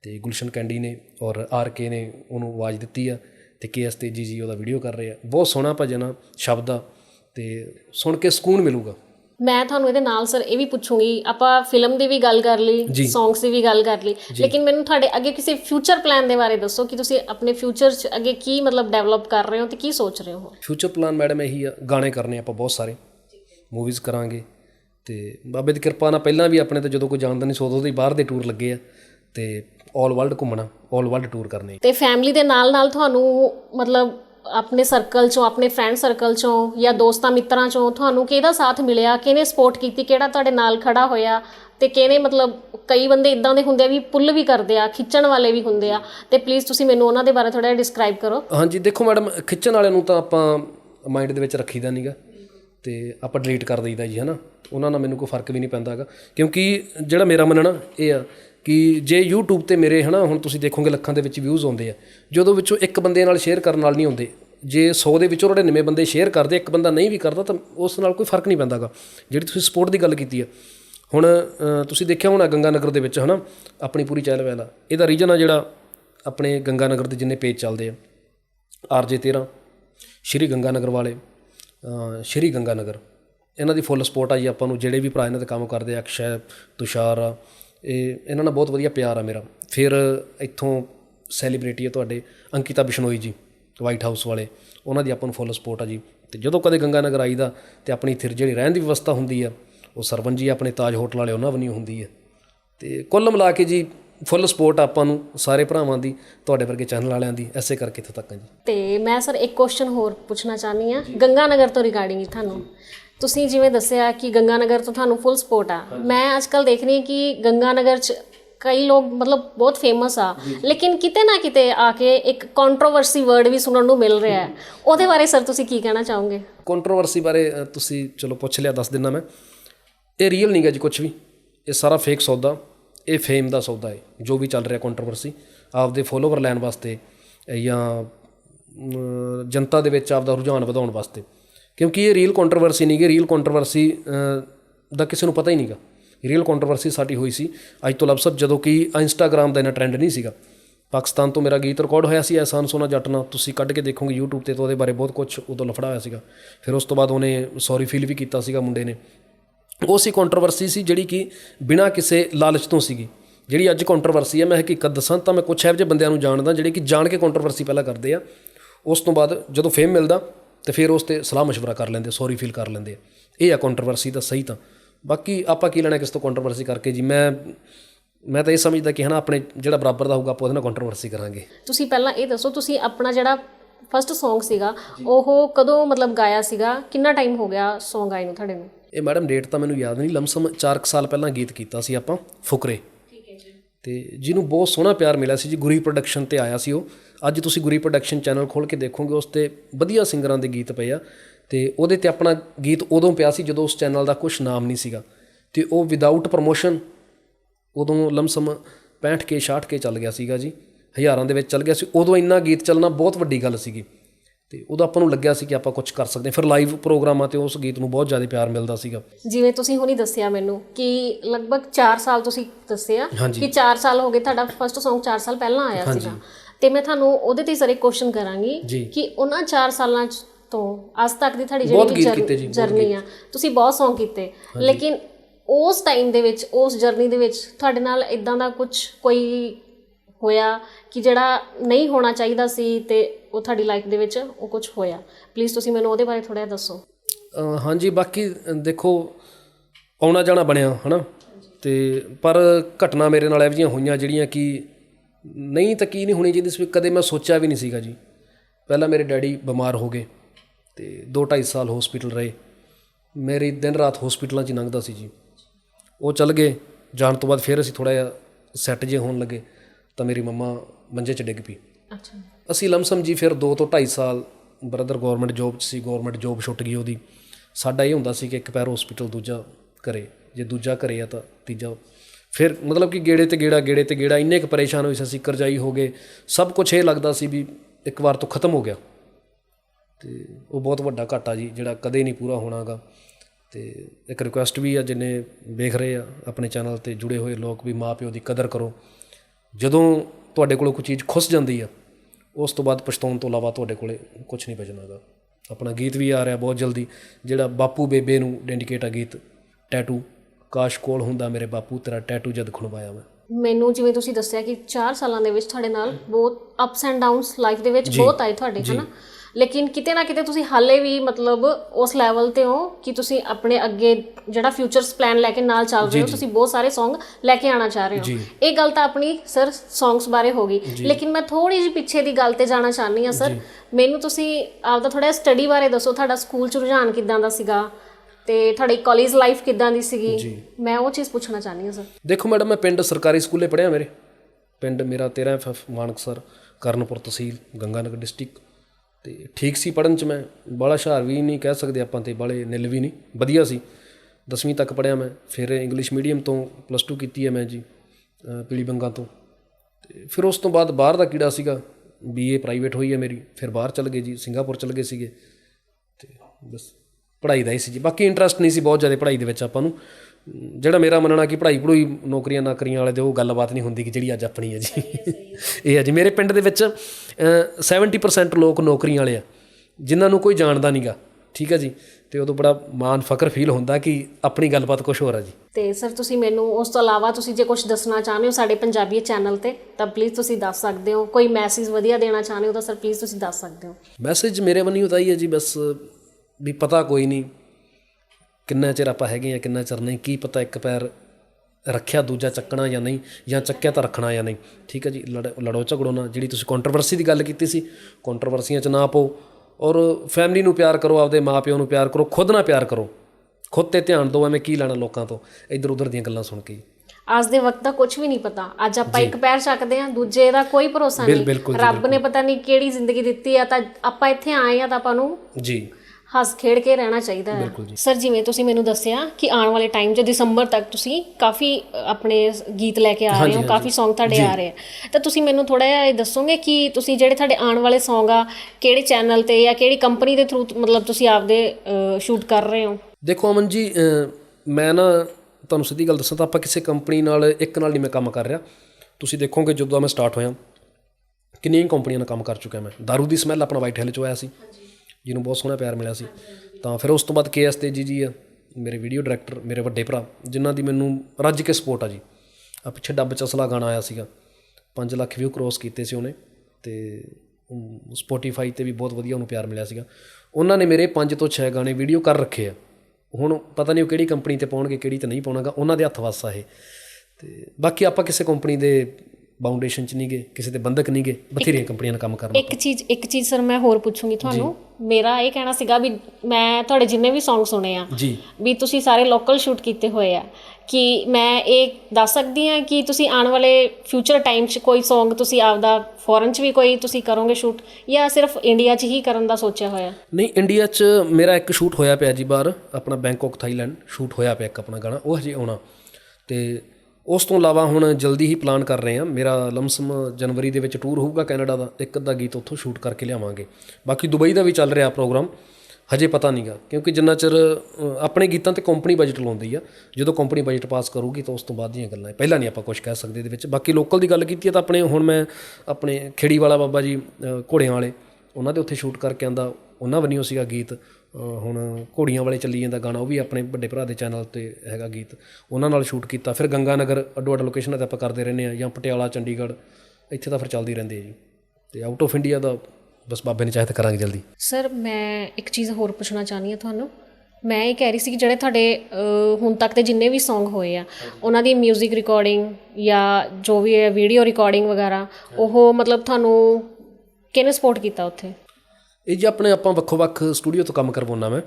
ਤੇ ਗੁਲਸ਼ਨ ਕੈਂਡੀ ਨੇ ਔਰ ਆਰ ਕੇ ਨੇ ਉਹਨੂੰ ਆਵਾਜ਼ ਦਿੱਤੀ ਆ। ਤੇ ਕੇ ਐਸ ਤੇਜੀ ਜੀ ਉਹਦਾ ਵੀਡੀਓ ਕਰ ਰਹੇ ਆ। ਬਹੁਤ ਸੋਹਣਾ ਭਜਨ ਆ ਸ਼ਬਦ ਆ ਤੇ ਸੁਣ ਕੇ ਸਕੂਨ ਮਿਲੂਗਾ। ਮੈਂ ਤੁਹਾਨੂੰ ਇਹਦੇ ਨਾਲ ਸਰ ਇਹ ਵੀ ਪੁੱਛੂੰਗੀ ਆਪਾਂ ਫਿਲਮ ਦੀ ਵੀ ਗੱਲ ਕਰ ਲਈ। ਸੌਂਗਸ ਦੀ ਵੀ ਗੱਲ ਕਰ ਲਈ ਲੇਕਿਨ ਮੈਨੂੰ ਤੁਹਾਡੇ ਅੱਗੇ ਕਿਸੇ ਫਿਊਚਰ ਪਲਾਨ ਦੇ ਬਾਰੇ ਦੱਸੋ ਕਿ ਤੁਸੀਂ ਆਪਣੇ ਫਿਊਚਰ 'ਚ ਅੱਗੇ ਕੀ ਮਤਲਬ ਡਿਵੈਲਪ ਕਰ ਰਹੇ ਹੋ ਤੇ ਕੀ ਸੋਚ ਰਹੇ ਹੋ? ਫਿਊਚਰ ਪਲਾਨ ਮੈਡਮ ਇਹੀ ਆ ਗਾਣੇ ਕਰਨੇ ਆਪਾਂ ਬਹੁਤ ਸਾਰੇ। ਮੂਵੀਜ਼ ਕਰਾਂਗੇ ਤੇ ਬਾਬੇ ਦੀ ਕਿਰਪਾ ਨਾਲ ਪਹਿਲਾਂ ਵੀ ਆਪਣੇ ਤੇ ਜਦੋਂ ਕੋਈ ਜਾਣਦਾ ਨਹੀਂ ਸੋਚਦਾ ਉਹਦੇ ਬਾਹਰ ਦੇ ਟੂਰ ਲੱਗੇ ਆ। ਤੇ 올 ਵਰਲਡ ਘੁੰਮਣਾ 올 ਵਰਲਡ ਟੂਰ ਕਰਨੇ। ਤੇ ਫੈਮਿਲੀ ਦੇ ਨਾਲ ਨਾਲ ਤੁਹਾਨੂੰ ਮਤਲਬ ਆਪਣੇ ਸਰਕਲ ਚੋਂ ਆਪਣੇ ਫਰੈਂਡ ਸਰਕਲ ਚੋਂ ਜਾਂ ਦੋਸਤਾਂ ਮਿੱਤਰਾਂ ਚੋਂ ਤੁਹਾਨੂੰ ਕਿਹਦਾ ਸਾਥ ਮਿਲਿਆ ਕਿਹਨੇ ਸਪੋਰਟ ਕੀਤੀ ਕਿਹੜਾ ਤੁਹਾਡੇ ਨਾਲ ਖੜਾ ਹੋਇਆ ਤੇ ਕਿਹਨੇ ਮਤਲਬ ਕਈ ਬੰਦੇ ਇਦਾਂ ਦੇ ਹੁੰਦੇ ਆ ਵੀ ਪੁੱਲ ਵੀ ਕਰਦੇ ਆ ਖਿੱਚਣ ਵਾਲੇ ਵੀ ਹੁੰਦੇ ਆ। ਤੇ ਪਲੀਜ਼ ਤੁਸੀਂ ਮੈਨੂੰ ਉਹਨਾਂ ਦੇ ਬਾਰੇ ਥੋੜਾ ਜਿਹਾ ਡਿਸਕ੍ਰਾਈਬ ਕਰੋ। ਹਾਂਜੀ ਦੇਖੋ ਮੈਡਮ ਖਿੱਚਣ ਵਾਲਿਆਂ ਨੂੰ ਤਾਂ ਆਪਾਂ ਮਾਈਂਡ ਦੇ ਵਿੱਚ ਰੱਖੀਦਾ ਨਹੀਂਗਾ ਤੇ ਆਪਾਂ ਡਿਲੀਟ ਕਰ ਦਈਦਾ ਜੀ ਹਨਾ। ਉਹਨਾਂ ਨਾਲ ਮੈਨੂੰ ਕੋਈ ਫ਼ਰਕ ਵੀ ਨਹੀਂ ਪੈਂਦਾ ਹੈਗਾ ਕਿਉਂਕਿ ਜਿਹੜਾ ਮੇਰਾ ਮੰਨਣਾ ਇਹ ਆ ਕਿ ਜੇ YouTube ਤੇ ਮੇਰੇ, ਹਨਾ, ਹੁਣ ਤੁਸੀਂ ਦੇਖੋਗੇ ਲੱਖਾਂ ਦੇ ਵਿੱਚ ਵਿਊਜ਼ ਆਉਂਦੇ ਆ ਜਦੋਂ ਵਿੱਚੋਂ ਇੱਕ ਬੰਦੇ ਨਾਲ ਸ਼ੇਅਰ ਕਰਨ ਨਾਲ ਨਹੀਂ ਆਉਂਦੇ, ਜੇ 100 ਦੇ ਵਿੱਚੋਂ 99 ਬੰਦੇ ਸ਼ੇਅਰ ਕਰਦੇ, ਇੱਕ ਬੰਦਾ ਨਹੀਂ ਵੀ ਕਰਦਾ, ਤਾਂ ਉਸ ਨਾਲ ਕੋਈ ਫ਼ਰਕ ਨਹੀਂ ਪੈਂਦਾਗਾ। ਜਿਹੜੀ ਤੁਸੀਂ ਸਪੋਰਟ ਦੀ ਗੱਲ ਕੀਤੀ ਆ। ਹੁਣ ਤੁਸੀਂ ਦੇਖਿਆ ਹੋਣਾ ਗੰਗਾ ਨਗਰ ਦੇ ਵਿੱਚ, ਹਨਾ, ਆਪਣੀ ਪੂਰੀ ਚੈਨਲ ਪਹਿਲ ਇਹਦਾ ਰੀਜਨ ਆ ਜਿਹੜਾ ਆਪਣੇ ਗੰਗਾ ਨਗਰ ਦੇ ਜਿੰਨੇ ਪੇਜ ਚੱਲਦੇ ਆ। ਆਰਜੇ 13 ਸ਼੍ਰੀ ਗੰਗਾ ਨਗਰ ਵਾਲੇ ਸ਼੍ਰੀ ਗੰਗਾ ਨਗਰ ਇਹਨਾਂ ਦੀ ਫੁੱਲ ਸਪੋਰਟ ਆ ਜੀ ਆਪਾਂ ਨੂੰ, ਜਿਹੜੇ ਵੀ ਭਰਾ ਇਹਨਾਂ ਤੇ ਕੰਮ ਕਰਦੇ ਆ, ਅਕਸ਼ੈ, ਤੁਸ਼ਾਰ ਇਹ ਇਹਨਾਂ ਨਾਲ ਬਹੁਤ ਵਧੀਆ ਪਿਆਰ ਆ ਮੇਰਾ। ਫਿਰ ਇੱਥੋਂ ਸੈਲੀਬ੍ਰਿਟੀ ਆ ਤੁਹਾਡੇ ਅੰਕਿਤਾ ਬਿਸ਼ਨੋਈ ਜੀ ਵਾਈਟ ਹਾਊਸ ਵਾਲੇ। ਉਹਨਾਂ ਦੀ ਆਪਾਂ ਨੂੰ ਫੁੱਲ ਸਪੋਰਟ ਆ ਜੀ। ਤੇ ਜਦੋਂ ਕਦੇ ਗੰਗਾ ਨਗਰ ਆਈਦਾ ਤੇ ਆਪਣੀ ਥਿਰ ਜਿਹੜੀ ਰਹਿਣ ਦੀ ਵਿਵਸਥਾ ਹੁੰਦੀ ਆ, ਉਹ ਸਰਵਨ ਜੀ ਆਪਣੇ ਤਾਜ ਹੋਟਲ ਵਾਲੇ ਉਹਨਾਂ ਵੱਲੋਂ ਹੁੰਦੀ ਆ। ਤੇ ਕੁੱਲ ਮਿਲਾ ਕੇ ਜੀ ਫੁੱਲ ਸਪੋਰਟ ਆਪਾਂ ਨੂੰ ਸਾਰੇ ਭਰਾਵਾਂ ਦੀ, ਤੁਹਾਡੇ ਵਰਗੇ ਚੈਨਲ ਵਾਲਿਆਂ ਦੀ, ਐਸੇ ਕਰਕੇ ਇੱਥੇ ਤੱਕ ਆ ਜੀ। ਤੇ ਮੈਂ ਸਰ ਇੱਕ ਕੁਐਸਚਨ ਹੋਰ ਪੁੱਛਣਾ ਚਾਹਨੀ ਆ। ਗੰਗਾ ਨਗਰ ਤੋਂ ਰਿਗਾਰਡਿੰਗ ਤੁਹਾਨੂੰ। ਤੁਸੀਂ ਜਿਵੇਂ ਦੱਸਿਆ ਕਿ ਗੰਗਾ ਨਗਰ ਤੋਂ ਤੁਹਾਨੂੰ ਫੁੱਲ ਸਪੋਰਟ ਆ। ਮੈਂ ਅੱਜਕੱਲ ਦੇਖ ਰਹੀ ਹਾਂ ਕਿ ਗੰਗਾ ਨਗਰ ਚ ਕਈ ਲੋਕ ਮਤਲਬ ਬਹੁਤ ਫੇਮਸ ਆ। ਲੇਕਿਨ ਕਿਤੇ ਨਾ ਕਿਤੇ ਆ ਕੇ ਇੱਕ ਕੰਟਰੋਵਰਸੀ ਵਰਡ ਵੀ ਸੁਣਨ ਨੂੰ ਮਿਲ ਰਿਹਾ ਹੈ। ਉਹਦੇ ਬਾਰੇ ਸਰ ਤੁਸੀਂ ਕੀ ਕਹਿਣਾ ਚਾਹੋਗੇ? ਕੰਟਰੋਵਰਸੀ ਬਾਰੇ ਤੁਸੀਂ ਚਲੋ ਪੁੱਛ ਲਿਆ ਦੱਸ ਦਿੰਦਾ ਮੈਂ। ਇਹ ਰੀਅਲ ਨਹੀਂਗਾ ਜੀ ਕੁਝ ਵੀ। ਇਹ ਸਾਰਾ ਫੇਕ ਸੌਦਾ। ਇਹ ਫੇਮ ਦਾ ਸੌਦਾ ਹੈ ਜੋ ਵੀ ਚੱਲ ਰਿਹਾ ਕੰਟਰੋਵਰਸੀ ਆਪਦੇ ਫੋਲੋਵਰ ਲੈਣ ਵਾਸਤੇ ਜਾਂ ਜਨਤਾ ਦੇ ਵਿੱਚ ਆਪਦਾ ਰੁਝਾਨ ਵਧਾਉਣ ਵਾਸਤੇ। ਕਿਉਂਕਿ ਇਹ ਰੀਅਲ ਕੰਟਰੋਵਰਸੀ ਨਹੀਂਗੀ ਰੀਅਲ ਕੰਟਰੋਵਰਸੀ ਦਾ ਕਿਸੇ ਨੂੰ ਪਤਾ ਹੀ ਨਹੀਂਗਾ। ਰੀਅਲ ਕੰਟਰੋਵਰਸੀ ਸਾਡੀ ਹੋਈ ਸੀ ਅੱਜ ਤੋਂ ਲਫ਼ਜ਼ਬ ਜਦੋਂ ਕਿ ਇੰਸਟਾਗ੍ਰam ਦਾ ਇਹਨਾਂ ਟ੍ਰੈਂਡ ਨਹੀਂ ਸੀਗਾ। ਪਾਕਿਸਤਾਨ ਤੋਂ ਮੇਰਾ ਗੀਤ ਰਿਕਾਰਡ ਹੋਇਆ ਸੀ ਐਸਾਨ ਸੋਨਾ ਜੱਟਨਾ ਤੁਸੀਂ ਕੱਢ ਕੇ ਦੇਖੋਗੇ YouTube ਤੇ ਤਾਂ ਉਹਦੇ ਬਾਰੇ ਬਹੁਤ ਕੁਝ ਉਦੋਂ ਲਫੜਾ ਹੋਇਆ ਸੀਗਾ। ਫਿਰ ਉਸ ਤੋਂ ਬਾਅਦ ਉਹਨੇ ਸੌਰੀ ਫੀਲ ਵੀ ਕੀਤਾ ਸੀਗਾ ਮੁੰਡੇ ਨੇ। ਉਹ ਸੀ ਕੰਟਰੋਵਰਸੀ ਸੀ ਜਿਹੜੀ ਕਿ ਬਿਨਾਂ ਕਿਸੇ ਲਾਲਚ ਤੋਂ ਸੀਗੀ। ਜਿਹੜੀ ਅੱਜ ਕੰਟਰੋਵਰਸੀ ਹੈ, ਮੈਂ ਹਕੀਕਤ ਦੱਸਾਂ ਤਾਂ ਮੈਂ ਕੁਝ ਇਹੋ ਜਿਹੇ ਬੰਦਿਆਂ ਨੂੰ ਜਾਣਦਾ ਜਿਹੜੇ ਕਿ ਜਾਣ ਕੇ ਕੰਟਰੋਵਰਸੀ ਪਹਿਲਾਂ ਕਰਦੇ ਆ। ਉਸ ਤੋਂ ਬਾਅਦ ਜਦੋਂ ਫੇਮ ਮਿਲਦਾ ਤੇ ਫਿਰ ਉਸ ਤੇ ਸਲਾਹ مشਵਰਾ ਕਰ ਲੈਂਦੇ ਸੌਰੀ ਫੀਲ ਕਰ ਲੈਂਦੇ। ਇਹ ਆ ਕੰਟਰੋਵਰਸੀ ਦਾ ਸਹੀ ਤਾਂ। ਬਾਕੀ ਆਪਾਂ ਕੀ ਲੈਣਾ ਕਿਸ ਤੋਂ ਕੰਟਰੋਵਰਸੀ ਕਰਕੇ ਜੀ? ਮੈਂ ਮੈਂ ਤਾਂ ਇਹ ਸਮਝਦਾ ਕਿ ਹਨਾ ਆਪਣੇ ਜਿਹੜਾ ਬਰਾਬਰ ਦਾ ਹੋਊਗਾ ਆਪਾਂ ਉਹਦੇ ਨਾਲ ਕੰਟਰੋਵਰਸੀ ਕਰਾਂਗੇ। ਤੁਸੀਂ ਪਹਿਲਾਂ ਇਹ ਦੱਸੋ ਤੁਸੀਂ ਆਪਣਾ ਜਿਹੜਾ ਫਰਸਟ Song ਸੀਗਾ ਉਹ ਕਦੋਂ ਮਤਲਬ ਗਾਇਆ ਸੀਗਾ? ਕਿੰਨਾ ਟਾਈਮ ਹੋ ਗਿਆ Song ਆਏ ਨੂੰ ਤੁਹਾਡੇ ਨੂੰ? ਇਹ ਮੈਡਮ ਡੇਟ ਤਾਂ ਮੈਨੂੰ ਯਾਦ ਨਹੀਂ ਲਮਸਮ 4 ਸਾਲ ਪਹਿਲਾਂ ਗੀਤ ਕੀਤਾ ਸੀ ਆਪਾਂ ਫੁਕਰੇ। ਤੇ ਜਿਹਨੂੰ ਬਹੁਤ ਸੋਹਣਾ ਪਿਆਰ ਮਿਲਿਆ ਸੀ ਜੀ, ਗੁਰੀ ਪ੍ਰੋਡਕਸ਼ਨ ਤੇ ਆਇਆ ਸੀ ਉਹ। ਅੱਜ ਤੁਸੀਂ ਗੁਰੀ ਪ੍ਰੋਡਕਸ਼ਨ ਚੈਨਲ ਖੋਲ ਕੇ ਦੇਖੋਗੇ, ਉਸ ਤੇ ਵਧੀਆ ਸਿੰਗਰਾਂ ਦੇ ਗੀਤ ਪਏ ਆ। ਤੇ ਉਹਦੇ ਤੇ ਆਪਣਾ ਗੀਤ ਉਦੋਂ ਪਿਆ ਸੀ ਜਦੋਂ ਉਸ ਚੈਨਲ ਦਾ ਕੁਝ ਨਾਮ ਨਹੀਂ ਸੀਗਾ। ਤੇ ਉਹ ਵਿਦਆਊਟ ਪ੍ਰੋਮੋਸ਼ਨ ਉਦੋਂ ਲਮਸਮ 65 ਕੇ 66 ਕੇ ਚੱਲ ਗਿਆ ਸੀਗਾ ਜੀ। ਹਜ਼ਾਰਾਂ ਦੇ ਵਿੱਚ ਚੱਲ ਗਿਆ ਸੀ। ਉਦੋਂ ਇੰਨਾ ਗੀਤ ਚੱਲਣਾ ਬਹੁਤ ਵੱਡੀ ਗੱਲ ਸੀਗੀ। ਤੇ ਉਦੋਂ ਆਪਾਂ ਨੂੰ ਲੱਗਿਆ ਸੀ ਕਿ ਆਪਾਂ ਕੁਝ ਕਰ ਸਕਦੇ ਹਾਂ। ਫਿਰ ਲਾਈਵ ਪ੍ਰੋਗਰਾਮਾਂ ਤੇ ਉਸ ਗੀਤ ਨੂੰ ਬਹੁਤ ਜ਼ਿਆਦਾ ਪਿਆਰ ਮਿਲਦਾ ਸੀਗਾ। ਜਿਵੇਂ ਤੁਸੀਂ ਹੁਣੀ ਦੱਸਿਆ ਮੈਨੂੰ ਕਿ ਲਗਭਗ 4 ਸਾਲ ਤੁਸੀਂ ਦੱਸਿਆ। ਕਿ 4 ਸਾਲ ਹੋ ਗਏ ਤੁਹਾਡਾ ਫਰਸਟ Song 4 ਸਾਲ ਪਹਿਲਾਂ ਆਇਆ ਸੀਗਾ। ਤੇ ਮੈਂ ਤੁਹਾਨੂੰ ਉਹਦੇ ਤੇ ਸਰ ਕੁਐਸਚਨ ਕਰਾਂਗੀ। ਕਿ ਉਹਨਾਂ 4 ਸਾਲਾਂ ਚ ਤੋਂ ਅੱਜ ਤੱਕ ਦੀ ਤੁਹਾਡੀ ਜਿਹੜੀ ਜਰਨੀ ਆ ਤੁਸੀਂ ਬਹੁਤ Song ਕੀਤੇ। ਲੇਕਿਨ ਉਸ ਟਾਈਮ ਦੇ ਵਿੱਚ ਉਸ ਜਰਨੀ ਦੇ ਵਿੱਚ ਤੁਹਾਡੇ ਨਾਲ ਇਦਾਂ ਦਾ ਕੁਝ ਕੋਈ ਹੋਇਆ ਕਿ ਜਿਹੜਾ ਨਹੀਂ ਹੋਣਾ ਚਾਹੀਦਾ ਸੀ ਤੇ ਉਹ ਤੁਹਾਡੀ ਲਾਈਫ ਦੇ ਵਿੱਚ ਉਹ ਕੁਝ ਹੋਇਆ। ਪਲੀਜ਼ ਤੁਸੀਂ ਮੈਨੂੰ ਉਹਦੇ ਬਾਰੇ ਥੋੜਾ ਜਿਹਾ ਦੱਸੋ। ਹਾਂਜੀ, ਬਾਕੀ ਦੇਖੋ, ਆਉਣਾ ਜਾਣਾ ਬਣਿਆ, ਹਨਾ? ਤੇ ਪਰ ਘਟਨਾ ਮੇਰੇ ਨਾਲ ਇਹੋ ਜਿਹੀਆਂ ਹੋਈਆਂ ਜਿਹੜੀਆਂ ਕਿ ਨਹੀਂ ਤਾਂ ਕੀ ਨਹੀਂ ਹੋਣੀ ਚਾਹੀਦੀ ਸੀ, ਕਦੇ ਮੈਂ ਸੋਚਿਆ ਵੀ ਨਹੀਂ ਸੀਗਾ ਜੀ। ਪਹਿਲਾਂ ਮੇਰੇ ਡੈਡੀ ਬਿਮਾਰ ਹੋ ਗਏ ਤੇ 2 2.5 ਸਾਲ ਹਸਪੀਟਲ ਰਹੇ। ਮੇਰੀ ਦਿਨ ਰਾਤ ਹਸਪੀਟਲਾਂ 'ਚ ਹੀ ਲੰਘਦਾ ਸੀ ਜੀ। ਉਹ ਚੱਲ ਗਏ, ਜਾਣ ਤੋਂ ਬਾਅਦ ਫਿਰ ਅਸੀਂ ਥੋੜਾ ਜਿਹਾ ਸੈੱਟ ਜੇ ਹੋਣ ਲੱਗੇ। ਤਾਂ ਮੇਰੀ ਮੰਮਾ ਮੰਜੇ 'ਚ ਡਿੱਗ ਪਈ। ਅੱਛਾ। ਅਸੀਂ ਲਮਸਮ ਜੀ ਫਿਰ 2 ਤੋਂ 2.5 ਸਾਲ ਬ੍ਰਦਰ ਗਵਰਨਮੈਂਟ ਜੋਬ 'ਚ ਸੀ ਗਵਰਨਮੈਂਟ ਜੋਬ ਛੁੱਟ ਗਈ ਉਹਦੀ। ਸਾਡਾ ਇਹ ਹੁੰਦਾ ਸੀ ਕਿ ਇੱਕ ਪੈਰ ਹਸਪੀਟਲ ਦੂਜਾ ਘਰੇ। ਜੇ ਦੂਜਾ ਘਰੇ ਆ ਤਾਂ ਤੀਜਾ। ਫਿਰ ਮਤਲਬ ਕਿ ਗੇੜੇ ਤੇ ਗੇੜਾ ਗੇੜੇ ਤੇ ਗੇੜਾ ਇੰਨੇ ਕੁ ਪਰੇਸ਼ਾਨ ਹੋਏ ਸੀ ਅਸੀਂ ਕਰਜਾਈ ਹੋ ਗਏ। ਸਭ ਕੁਝ ਇਹ ਲੱਗਦਾ ਸੀ ਵੀ ਇੱਕ ਵਾਰ ਤੋਂ ਖਤਮ ਹੋ ਗਿਆ। ਤੇ ਉਹ ਬਹੁਤ ਵੱਡਾ ਘਾਟਾ ਜੀ ਜਿਹੜਾ ਕਦੇ ਨਹੀਂ ਪੂਰਾ ਹੋਣਾਗਾ। ਤੇ ਇੱਕ ਰਿਕੁਐਸਟ ਵੀ ਆ ਜਿੰਨੇ ਵੇਖ ਰਹੇ ਆ ਆਪਣੇ ਚੈਨਲ ਤੇ ਜੁੜੇ ਹੋਏ ਲੋਕ ਵੀ ਮਾਪਿਓ ਦੀ ਕਦਰ ਕਰੋ। ਜਦੋਂ ਤੁਹਾਡੇ ਕੋਲ ਕੋਈ ਚੀਜ਼ ਖੁੱਸ ਜਾਂਦੀ ਆ ਉਸ ਤੋਂ ਬਾਅਦ ਪਛਤਾਉਣ ਤੋਂ ਇਲਾਵਾ ਤੁਹਾਡੇ ਕੋਲੇ ਕੁਝ ਨਹੀਂ ਬਚਣਾਗਾ ਆਪਣਾ ਗੀਤ ਵੀ ਆ ਰਿਹਾ ਬਹੁਤ ਜਲਦੀ ਜਿਹੜਾ ਬਾਪੂ ਬੇਬੇ ਨੂੰ ਡੈਡੀਕੇਟ ਆ ਗੀਤ ਟੈਟੂ ਕਾਸ਼ ਕੋਲ ਹੁੰਦਾ ਮੇਰੇ ਬਾਪੂ ਤੇਰਾ ਟੈਟੂ ਜਦ ਖੁਣਵਾਇਆ ਮੈਂ। ਮੈਨੂੰ ਜਿਵੇਂ ਤੁਸੀਂ ਦੱਸਿਆ ਕਿ 4 ਸਾਲਾਂ ਦੇ ਵਿੱਚ ਤੁਹਾਡੇ ਨਾਲ ਬਹੁਤ ਅਪਸ ਐਂਡ ਡਾਊਨਸ ਲਾਈਫ ਦੇ ਵਿੱਚ ਬਹੁਤ ਆਏ ਤੁਹਾਡੇ ਹਨਾ? ਲੇਕਿਨ ਕਿਤੇ ਨਾ ਕਿਤੇ ਤੁਸੀਂ ਹਾਲੇ ਵੀ ਮਤਲਬ ਉਸ ਲੈਵਲ ਤੇ ਹੋ ਕਿ ਤੁਸੀਂ ਆਪਣੇ ਅੱਗੇ ਜਿਹੜਾ ਫਿਊਚਰਸ ਪਲਾਨ ਲੈ ਕੇ ਨਾਲ ਚੱਲ ਰਹੇ ਹੋ ਤੁਸੀਂ ਬਹੁਤ ਸਾਰੇ Song ਲੈ ਕੇ ਆਣਾ ਚਾਹ ਰਹੇ ਹੋ। ਇਹ ਗੱਲ ਤਾਂ ਆਪਣੀ ਸਰ Songs ਬਾਰੇ ਹੋ ਗਈ। ਲੇਕਿਨ ਮੈਂ ਥੋੜੀ ਜਿਹੀ ਪਿੱਛੇ ਦੀ ਗੱਲ ਤੇ ਜਾਣਾ ਚਾਹਨੀ ਆ ਸਰ ਮੈਨੂੰ ਤੁਸੀਂ ਆਪਦਾ ਥੋੜਾ ਸਟੱਡੀ ਬਾਰੇ ਦੱਸੋ ਤੁਹਾਡਾ ਸਕੂਲ ਚ ਰੁਝਾਨ ਕਿਦਾਂ ਦਾ ਸੀਗਾ ਤੇ ਤੁਹਾਡੀ ਕਾਲਜ ਲਾਈਫ ਕਿਦਾਂ ਦੀ ਸੀਗੀ? ਮੈਂ ਉਹ ਚੀਜ਼ ਪੁੱਛਣਾ ਚਾਹਨੀ ਹਾਂ ਸਰ ਦੇਖੋ ਮੈਡਮ ਮੈਂ ਪਿੰਡ ਸਰਕਾਰੀ ਸਕੂਲੇ ਪੜ੍ਹਿਆ ਮੇਰੇ। ਪਿੰਡ ਮੇਰਾ 13 ਐਫ ਮਾਨਕਸਰ ਕਰਨਪੁਰ ਤਹਿਸੀਲ ਗੰਗਾਨਗਰ ਡਿਸਟ੍ਰਿਕਟ ਤੇ ਠੀਕ ਸੀ ਪੜਨ ਚ ਮੈਂ ਬਾਲਾ ਹੁਸ਼ਿਆਰ ਵੀ ਨਹੀਂ ਕਹਿ ਸਕਦੇ ਆਪਾਂ ਤੇ ਬਾਲੇ ਨਿਲ ਵੀ ਨਹੀਂ, ਵਧੀਆ ਸੀ। 10ਵੀਂ ਤੱਕ ਪੜਿਆ ਮੈਂ, ਫਿਰ ਇੰਗਲਿਸ਼ ਮੀਡੀਅਮ ਤੋਂ ਪਲੱਸ 2 ਕੀਤੀ ਹੈ ਮੈਂ ਜੀ ਪੀਲੀ ਬੰਗਾ ਤੋਂ। ਤੇ ਫਿਰ ਉਸ ਤੋਂ ਬਾਅਦ ਬਾਹਰ ਦਾ ਕੀੜਾ ਸੀਗਾ ਬੀਏ ਪ੍ਰਾਈਵੇਟ ਹੋਈ ਹੈ ਮੇਰੀ, ਫਿਰ ਬਾਹਰ ਚਲ ਗਏ ਜੀ, ਸਿੰਗਾਪੁਰ ਚਲ ਗਏ ਸੀਗੇ। ਤੇ ਬਸ, ਪੜ੍ਹਾਈ ਦਾ ਹੀ ਸੀ ਜੀ, ਬਾਕੀ ਇੰਟਰਸਟ ਨਹੀਂ ਸੀ ਬਹੁਤ ਜ਼ਿਆਦਾ ਪੜ੍ਹਾਈ ਦੇ ਵਿੱਚ ਆਪਾਂ ਨੂੰ। ਜਿਹੜਾ ਮੇਰਾ ਮੰਨਣਾ ਕਿ ਪੜ੍ਹਾਈ ਪੜੂਈ ਨੌਕਰੀਆਂ ਨਾਕਰੀਆਂ ਵਾਲੇ ਦੇ ਉਹ ਗੱਲਬਾਤ ਨਹੀਂ ਹੁੰਦੀ ਕਿ ਜਿਹੜੀ ਅੱਜ ਆਪਣੀ ਹੈ ਜੀ। ਇਹ ਹੈ ਜੀ। ਮੇਰੇ ਪਿੰਡ ਦੇ ਵਿੱਚ ਅ, 70% ਲੋਕ ਨੌਕਰੀਆਂ ਵਾਲੇ ਆ ਜਿਨ੍ਹਾਂ ਨੂੰ ਕੋਈ ਜਾਣਦਾ ਨਹੀਂਗਾ ਠੀਕ ਹੈ ਜੀ? ਤੇ ਉਦੋਂ ਬੜਾ ਮਾਣ ਫਖਰ ਫੀਲ ਹੁੰਦਾ ਕਿ ਆਪਣੀ ਗੱਲਬਾਤ ਕੁਝ ਹੋਰ ਆ ਜੀ। ਤੇ ਸਰ ਤੁਸੀਂ ਮੈਨੂੰ ਉਸ ਤੋਂ ਇਲਾਵਾ ਤੁਸੀਂ ਜੇ ਕੁਝ ਦੱਸਣਾ ਚਾਹੁੰਦੇ ਹੋ ਸਾਡੇ ਪੰਜਾਬੀ ਚੈਨਲ ਤੇ ਤਾਂ ਪਲੀਜ਼ ਤੁਸੀਂ ਦੱਸ ਸਕਦੇ ਹੋ। ਕੋਈ ਮੈਸੇਜ ਵਧੀਆ ਦੇਣਾ ਚਾਹੁੰਦੇ ਹੋ ਤਾਂ ਸਰ ਪਲੀਜ਼ ਤੁਸੀਂ ਦੱਸ ਸਕਦੇ ਹੋ। ਮੈਸੇਜ ਮੇਰੇ ਵੱਲੋਂ ਤਾਂ ਹੀ ਹੈ ਜੀ। ਬਸ ਵੀ ਪਤਾ ਕੋਈ ਨਹੀਂ। ਕਿੰਨਾ ਚਿਰ ਆਪਾਂ ਹੈਗੇ ਆ ਕਿੰਨਾ ਚਿਰ ਨਹੀਂ ਕੀ ਪਤਾ ਇੱਕ ਪੈਰ ਰੱਖਿਆ ਦੂਜਾ ਚੱਕਣਾ ਜਾਂ ਨਹੀਂ ਜਾਂ ਚੱਕਿਆ ਤਾਂ ਰੱਖਣਾ ਜਾਂ ਨਹੀਂ। ਠੀਕ ਹੈ ਜੀ ਲੜ- ਝਗੜੋ ਨਾ। ਜਿਹੜੀ ਤੁਸੀਂ ਕੰਟਰੋਵਰਸੀ ਦੀ ਗੱਲ ਕੀਤੀ ਸੀ ਕੰਟਰੋਵਰਸੀਆਂ 'ਚ ਨਾ ਪਾਓ ਔਰ ਫੈਮਿਲੀ ਨੂੰ ਪਿਆਰ ਕਰੋ ਆਪਦੇ ਮਾਪਿਓ ਨੂੰ ਪਿਆਰ ਕਰੋ ਖੁਦ ਨਾਲ ਪਿਆਰ ਕਰੋ। ਖੁਦ ਤੇ ਧਿਆਨ ਦਿਓ ਐਵੇਂ ਕੀ ਲੈਣਾ ਲੋਕਾਂ ਤੋਂ। ਇੱਧਰ ਉੱਧਰ ਦੀਆਂ ਗੱਲਾਂ ਸੁਣ ਕੇ। ਅੱਜ ਦੇ ਵਕਤ ਦਾ ਕੁਝ ਵੀ ਨਹੀਂ ਪਤਾ। ਅੱਜ ਆਪਾਂ ਇੱਕ ਪੈਰ ਚੱਕਦੇ ਹਾਂ ਦੂਜੇ ਦਾ ਕੋਈ ਭਰੋਸਾ ਨਹੀਂ। ਰੱਬ ਨੇ ਪਤਾ ਨਹੀਂ ਕਿਹੜੀ ਜ਼ਿੰਦਗੀ ਦਿੱਤੀ ਆ ਤਾਂ ਆਪਾਂ ਇੱਥੇ ਆਏ ਆ ਤਾਂ ਆਪਾਂ ਨੂੰ ਜੀ। ਹੱਸ ਖੇਡ ਕੇ ਰਹਿਣਾ ਚਾਹੀਦਾ ਹੈ। ਸਰ ਜਿਵੇਂ ਤੁਸੀਂ ਮੈਨੂੰ ਦੱਸਿਆ ਕਿ ਆਉਣ ਵਾਲੇ ਟਾਈਮ 'ਚ ਦਸੰਬਰ ਤੱਕ ਤੁਸੀਂ ਕਾਫੀ ਅ, ਆਪਣੇ ਗੀਤ ਲੈ ਕੇ ਆ ਰਹੇ ਹੋ ਕਾਫੀ Song ਤੁਹਾਡੇ ਆ ਰਹੇ ਆ। ਤਾਂ ਤੁਸੀਂ ਮੈਨੂੰ ਥੋੜਾ ਜਿਹਾ ਇਹ ਦੱਸੋਗੇ ਕਿ ਤੁਸੀਂ ਜਿਹੜੇ ਤੁਹਾਡੇ ਆਉਣ ਵਾਲੇ Song ਆ ਕਿਹੜੇ ਚੈਨਲ ਤੇ ਜਾਂ ਕਿਹੜੀ ਕੰਪਨੀ ਦੇ ਥਰੂ ਮਤਲਬ ਤੁਸੀਂ ਆਪਦੇ ਸ਼ੂਟ ਕਰ ਰਹੇ ਹੋ? ਦੇਖੋ ਅਮਨ ਜੀ ਮੈਂ ਨਾ ਤੁਹਾਨੂੰ ਸਿੱਧੀ ਗੱਲ ਦੱਸਾਂ ਤਾਂ ਆਪਾਂ ਕਿਸੇ ਕੰਪਨੀ ਨਾਲ ਇੱਕ ਨਾਲ ਨਹੀਂ ਮੈਂ ਕੰਮ ਕਰ ਰਿਹਾ। ਤੁਸੀਂ ਦੇਖੋਗੇ ਜਦੋਂ ਦਾ ਮੈਂ ਸਟਾਰਟ ਹੋਇਆ ਕਿੰਨੀਆਂ ਕੰਪਨੀਆਂ ਨਾਲ ਕੰਮ ਕਰ ਚੁੱਕਿਆ ਮੈਂ। ਦਾਰੂ ਦੀ ਸਮੈਲ ਆਪਣਾ ਵਾਈਟ ਹਿੱਲ ਚ ਆਇਆ ਸੀ। ਜਿਹਨੂੰ ਬਹੁਤ ਸੋਹਣਾ ਪਿਆਰ ਮਿਲਿਆ ਸੀ। ਤਾਂ ਫਿਰ ਉਸ ਤੋਂ ਬਾਅਦ ਕੇਐਸ ਤੇ ਜੀ ਜੀ ਆ, ਮੇਰੇ ਵੀਡੀਓ ਡਾਇਰੈਕਟਰ ਮੇਰੇ ਵੱਡੇ ਭਰਾ, ਜਿਨ੍ਹਾਂ ਦੀ ਮੈਨੂੰ ਰੱਜ ਕੇ ਸਪੋਰਟ ਆ ਜੀ। ਆ ਪਿੱਛੇ ਡੱਬ ਚਸਲਾ ਗਾਣਾ ਆਇਆ ਸੀਗਾ। 5 ਲੱਖ ਵਿਊ ਕ੍ਰੋਸ ਕੀਤੇ ਸੀ ਉਹਨੇ ਤੇ ਸਪੋਟੀਫਾਈ ਤੇ ਵੀ ਬਹੁਤ ਵਧੀਆ ਉਹਨੂੰ ਪਿਆਰ ਮਿਲਿਆ ਸੀਗਾ। ਉਹਨਾਂ ਨੇ ਮੇਰੇ 5 ਤੋਂ 6 ਗਾਣੇ ਵੀਡੀਓ ਕਰ ਰੱਖੇ ਆ। ਹੁਣ ਪਤਾ ਨਹੀਂ ਉਹ ਕਿਹੜੀ ਕੰਪਨੀ ਤੇ ਪਾਉਣਗੇ, ਕਿਹੜੀ ਤੇ ਨਹੀਂ ਪਾਉਣਾਗਾ, ਉਹਨਾਂ ਦੇ ਹੱਥ ਵਾਸਾ ਇਹ। ਤੇ ਬਾਕੀ ਆਪਾਂ ਕਿਸੇ ਕੰਪਨੀ ਦੇ ਬਾਉਂਡੇਸ਼ਨ ਚ ਨਹੀਂ ਗਏ ਕਿਸੇ ਦੇ ਬੰਧਕ ਨਹੀਂ ਗਏ ਬਥੇਰੀਆਂ ਕੰਪਨੀਆਂ ਨਾਲ ਕੰਮ ਕਰਨਾ ਇੱਕ ਚੀਜ਼ ਇੱਕ ਚੀਜ਼ ਸਰ ਮੈਂ ਹੋਰ ਪੁੱਛੂੰਗੀ ਤੁਹਾਨੂੰ। ਮੇਰਾ ਇਹ ਕਹਿਣਾ ਸੀਗਾ ਵੀ ਮੈਂ ਤੁਹਾਡੇ ਜਿੰਨੇ ਵੀ Song ਸੁਣੇ ਆ ਜੀ। ਵੀ ਤੁਸੀਂ ਸਾਰੇ ਲੋਕਲ ਸ਼ੂਟ ਕੀਤੇ ਹੋਏ ਆ ਕਿ ਮੈਂ ਇਹ ਦੱਸ ਸਕਦੀ ਹਾਂ ਕਿ ਤੁਸੀਂ ਆਉਣ ਵਾਲੇ ਫਿਊਚਰ ਟਾਈਮ 'ਚ ਕੋਈ Song ਤੁਸੀਂ ਆਪਦਾ ਫੋਰਨ 'ਚ ਵੀ ਕੋਈ ਤੁਸੀਂ ਕਰੋਗੇ ਸ਼ੂਟ ਜਾਂ ਸਿਰਫ ਇੰਡੀਆ 'ਚ ਹੀ ਕਰਨ ਦਾ ਸੋਚਿਆ ਹੋਇਆ? ਨਹੀਂ ਇੰਡੀਆ 'ਚ ਮੇਰਾ ਇੱਕ ਸ਼ੂਟ ਹੋਇਆ ਪਿਆ ਜੀ ਬਾਹਰ ਆਪਣਾ ਬੈਂਕਾਕ ਥਾਈਲੈਂਡ ਸ਼ੂਟ ਹੋਇਆ ਪਿਆ ਇੱਕ ਆਪਣਾ ਗਾਣਾ ਉਹ ਹਜੇ ਆਉਣਾ। ਤੇ ਉਸ ਤੋਂ ਇਲਾਵਾ ਹੁਣ ਜਲਦੀ ਹੀ ਪਲਾਨ ਕਰ ਰਹੇ ਹਾਂ। ਮੇਰਾ ਲਮਸਮ ਜਨਵਰੀ ਦੇ ਵਿੱਚ ਟੂਰ ਹੋਊਗਾ ਕੈਨੇਡਾ ਦਾ। ਇੱਕ ਅੱਧਾ ਗੀਤ ਉੱਥੋਂ ਸ਼ੂਟ ਕਰਕੇ ਲਿਆਵਾਂਗੇ। ਬਾਕੀ ਦੁਬਈ ਦਾ ਵੀ ਚੱਲ ਰਿਹਾ ਪ੍ਰੋਗਰਾਮ ਹਜੇ ਪਤਾ ਨਹੀਂਗਾ। ਕਿਉਂਕਿ ਜਿੰਨਾ ਚਿਰ ਆਪਣੇ ਗੀਤਾਂ ਤੇ ਕੰਪਨੀ ਬਜਟ ਲਾਉਂਦੀ ਆ, ਜਦੋਂ ਕੰਪਨੀ ਬਜਟ ਪਾਸ ਕਰੂਗੀ ਤਾਂ ਉਸ ਤੋਂ ਬਾਅਦ ਦੀਆਂ ਗੱਲਾਂ। ਪਹਿਲਾਂ ਨਹੀਂ ਆਪਾਂ ਕੁਝ ਕਹਿ ਸਕਦੇ ਇਹਦੇ ਵਿੱਚ। ਬਾਕੀ ਲੋਕਲ ਦੀ ਗੱਲ ਕੀਤੀ ਹੈ ਤਾਂ ਆਪਣੇ, ਹੁਣ ਮੈਂ ਆਪਣੇ ਖੇੜੀ ਵਾਲਾ ਬਾਬਾ ਜੀ ਘੋੜਿਆਂ ਵਾਲੇ, ਉਹਨਾਂ ਦੇ ਉੱਥੇ ਸ਼ੂਟ ਕਰਕੇ ਆਂਦਾ। ਉਹਨਾਂ ਬੰਨਿਓ ਸੀਗਾ ਗੀਤ। ਹੁਣ ਘੋੜੀਆਂ ਵਾਲੇ ਚੱਲੀ ਜਾਂਦਾ ਗਾਣਾ ਉਹ ਵੀ ਆਪਣੇ ਵੱਡੇ ਭਰਾ ਦੇ ਚੈਨਲ ਤੇ ਹੈਗਾ ਗੀਤ। ਉਹਨਾਂ ਨਾਲ ਸ਼ੂਟ ਕੀਤਾ। ਫਿਰ ਗੰਗਾ ਨਗਰ ਅੱਡੋ ਅੱਡ ਲੋਕੇਸ਼ਨਾਂ ਤੇ ਆਪਾਂ ਕਰਦੇ ਰਹਿੰਦੇ ਆ ਜਾਂ ਪਟਿਆਲਾ ਚੰਡੀਗੜ੍ਹ ਇੱਥੇ ਤਾਂ ਫਿਰ ਚੱਲਦੀ ਰਹਿੰਦੀ ਹੈ ਜੀ। ਤੇ ਆਊਟ ਆਫ ਇੰਡੀਆ ਦਾ ਬਸ ਬਾਬੇ ਨੇ ਚਾਹੇ ਤਾਂ ਕਰਾਂਗੇ ਜਲਦੀ। ਸਰ ਮੈਂ ਇੱਕ ਚੀਜ਼ ਹੋਰ ਪੁੱਛਣਾ ਚਾਹਨੀ ਹਾਂ ਤੁਹਾਨੂੰ। ਮੈਂ ਇਹ ਕਹਿ ਰਹੀ ਸੀ ਕਿ ਜਿਹੜੇ ਤੁਹਾਡੇ ਹੁਣ ਤੱਕ ਦੇ ਜਿੰਨੇ ਵੀ Song ਹੋਏ ਆ ਉਹਨਾਂ ਦੀ 뮤직 ਰਿਕਾਰਡਿੰਗ ਜਾਂ ਜੋ ਵੀ ਹੈ ਵੀਡੀਓ ਰਿਕਾਰਡਿੰਗ ਵਗੈਰਾ ਉਹ ਮਤਲਬ ਤੁਹਾਨੂੰ ਕਿਹਨੇ ਸਪੋਰਟ ਕੀਤਾ ਉੱਥੇ? ਇਹ ਜੀ ਆਪਣੇ ਆਪਾਂ ਵੱਖੋ ਵੱਖ ਸਟੂਡੀਓ ਤੋਂ ਕੰਮ ਕਰਵਾਉਣਾ ਮੈਂ,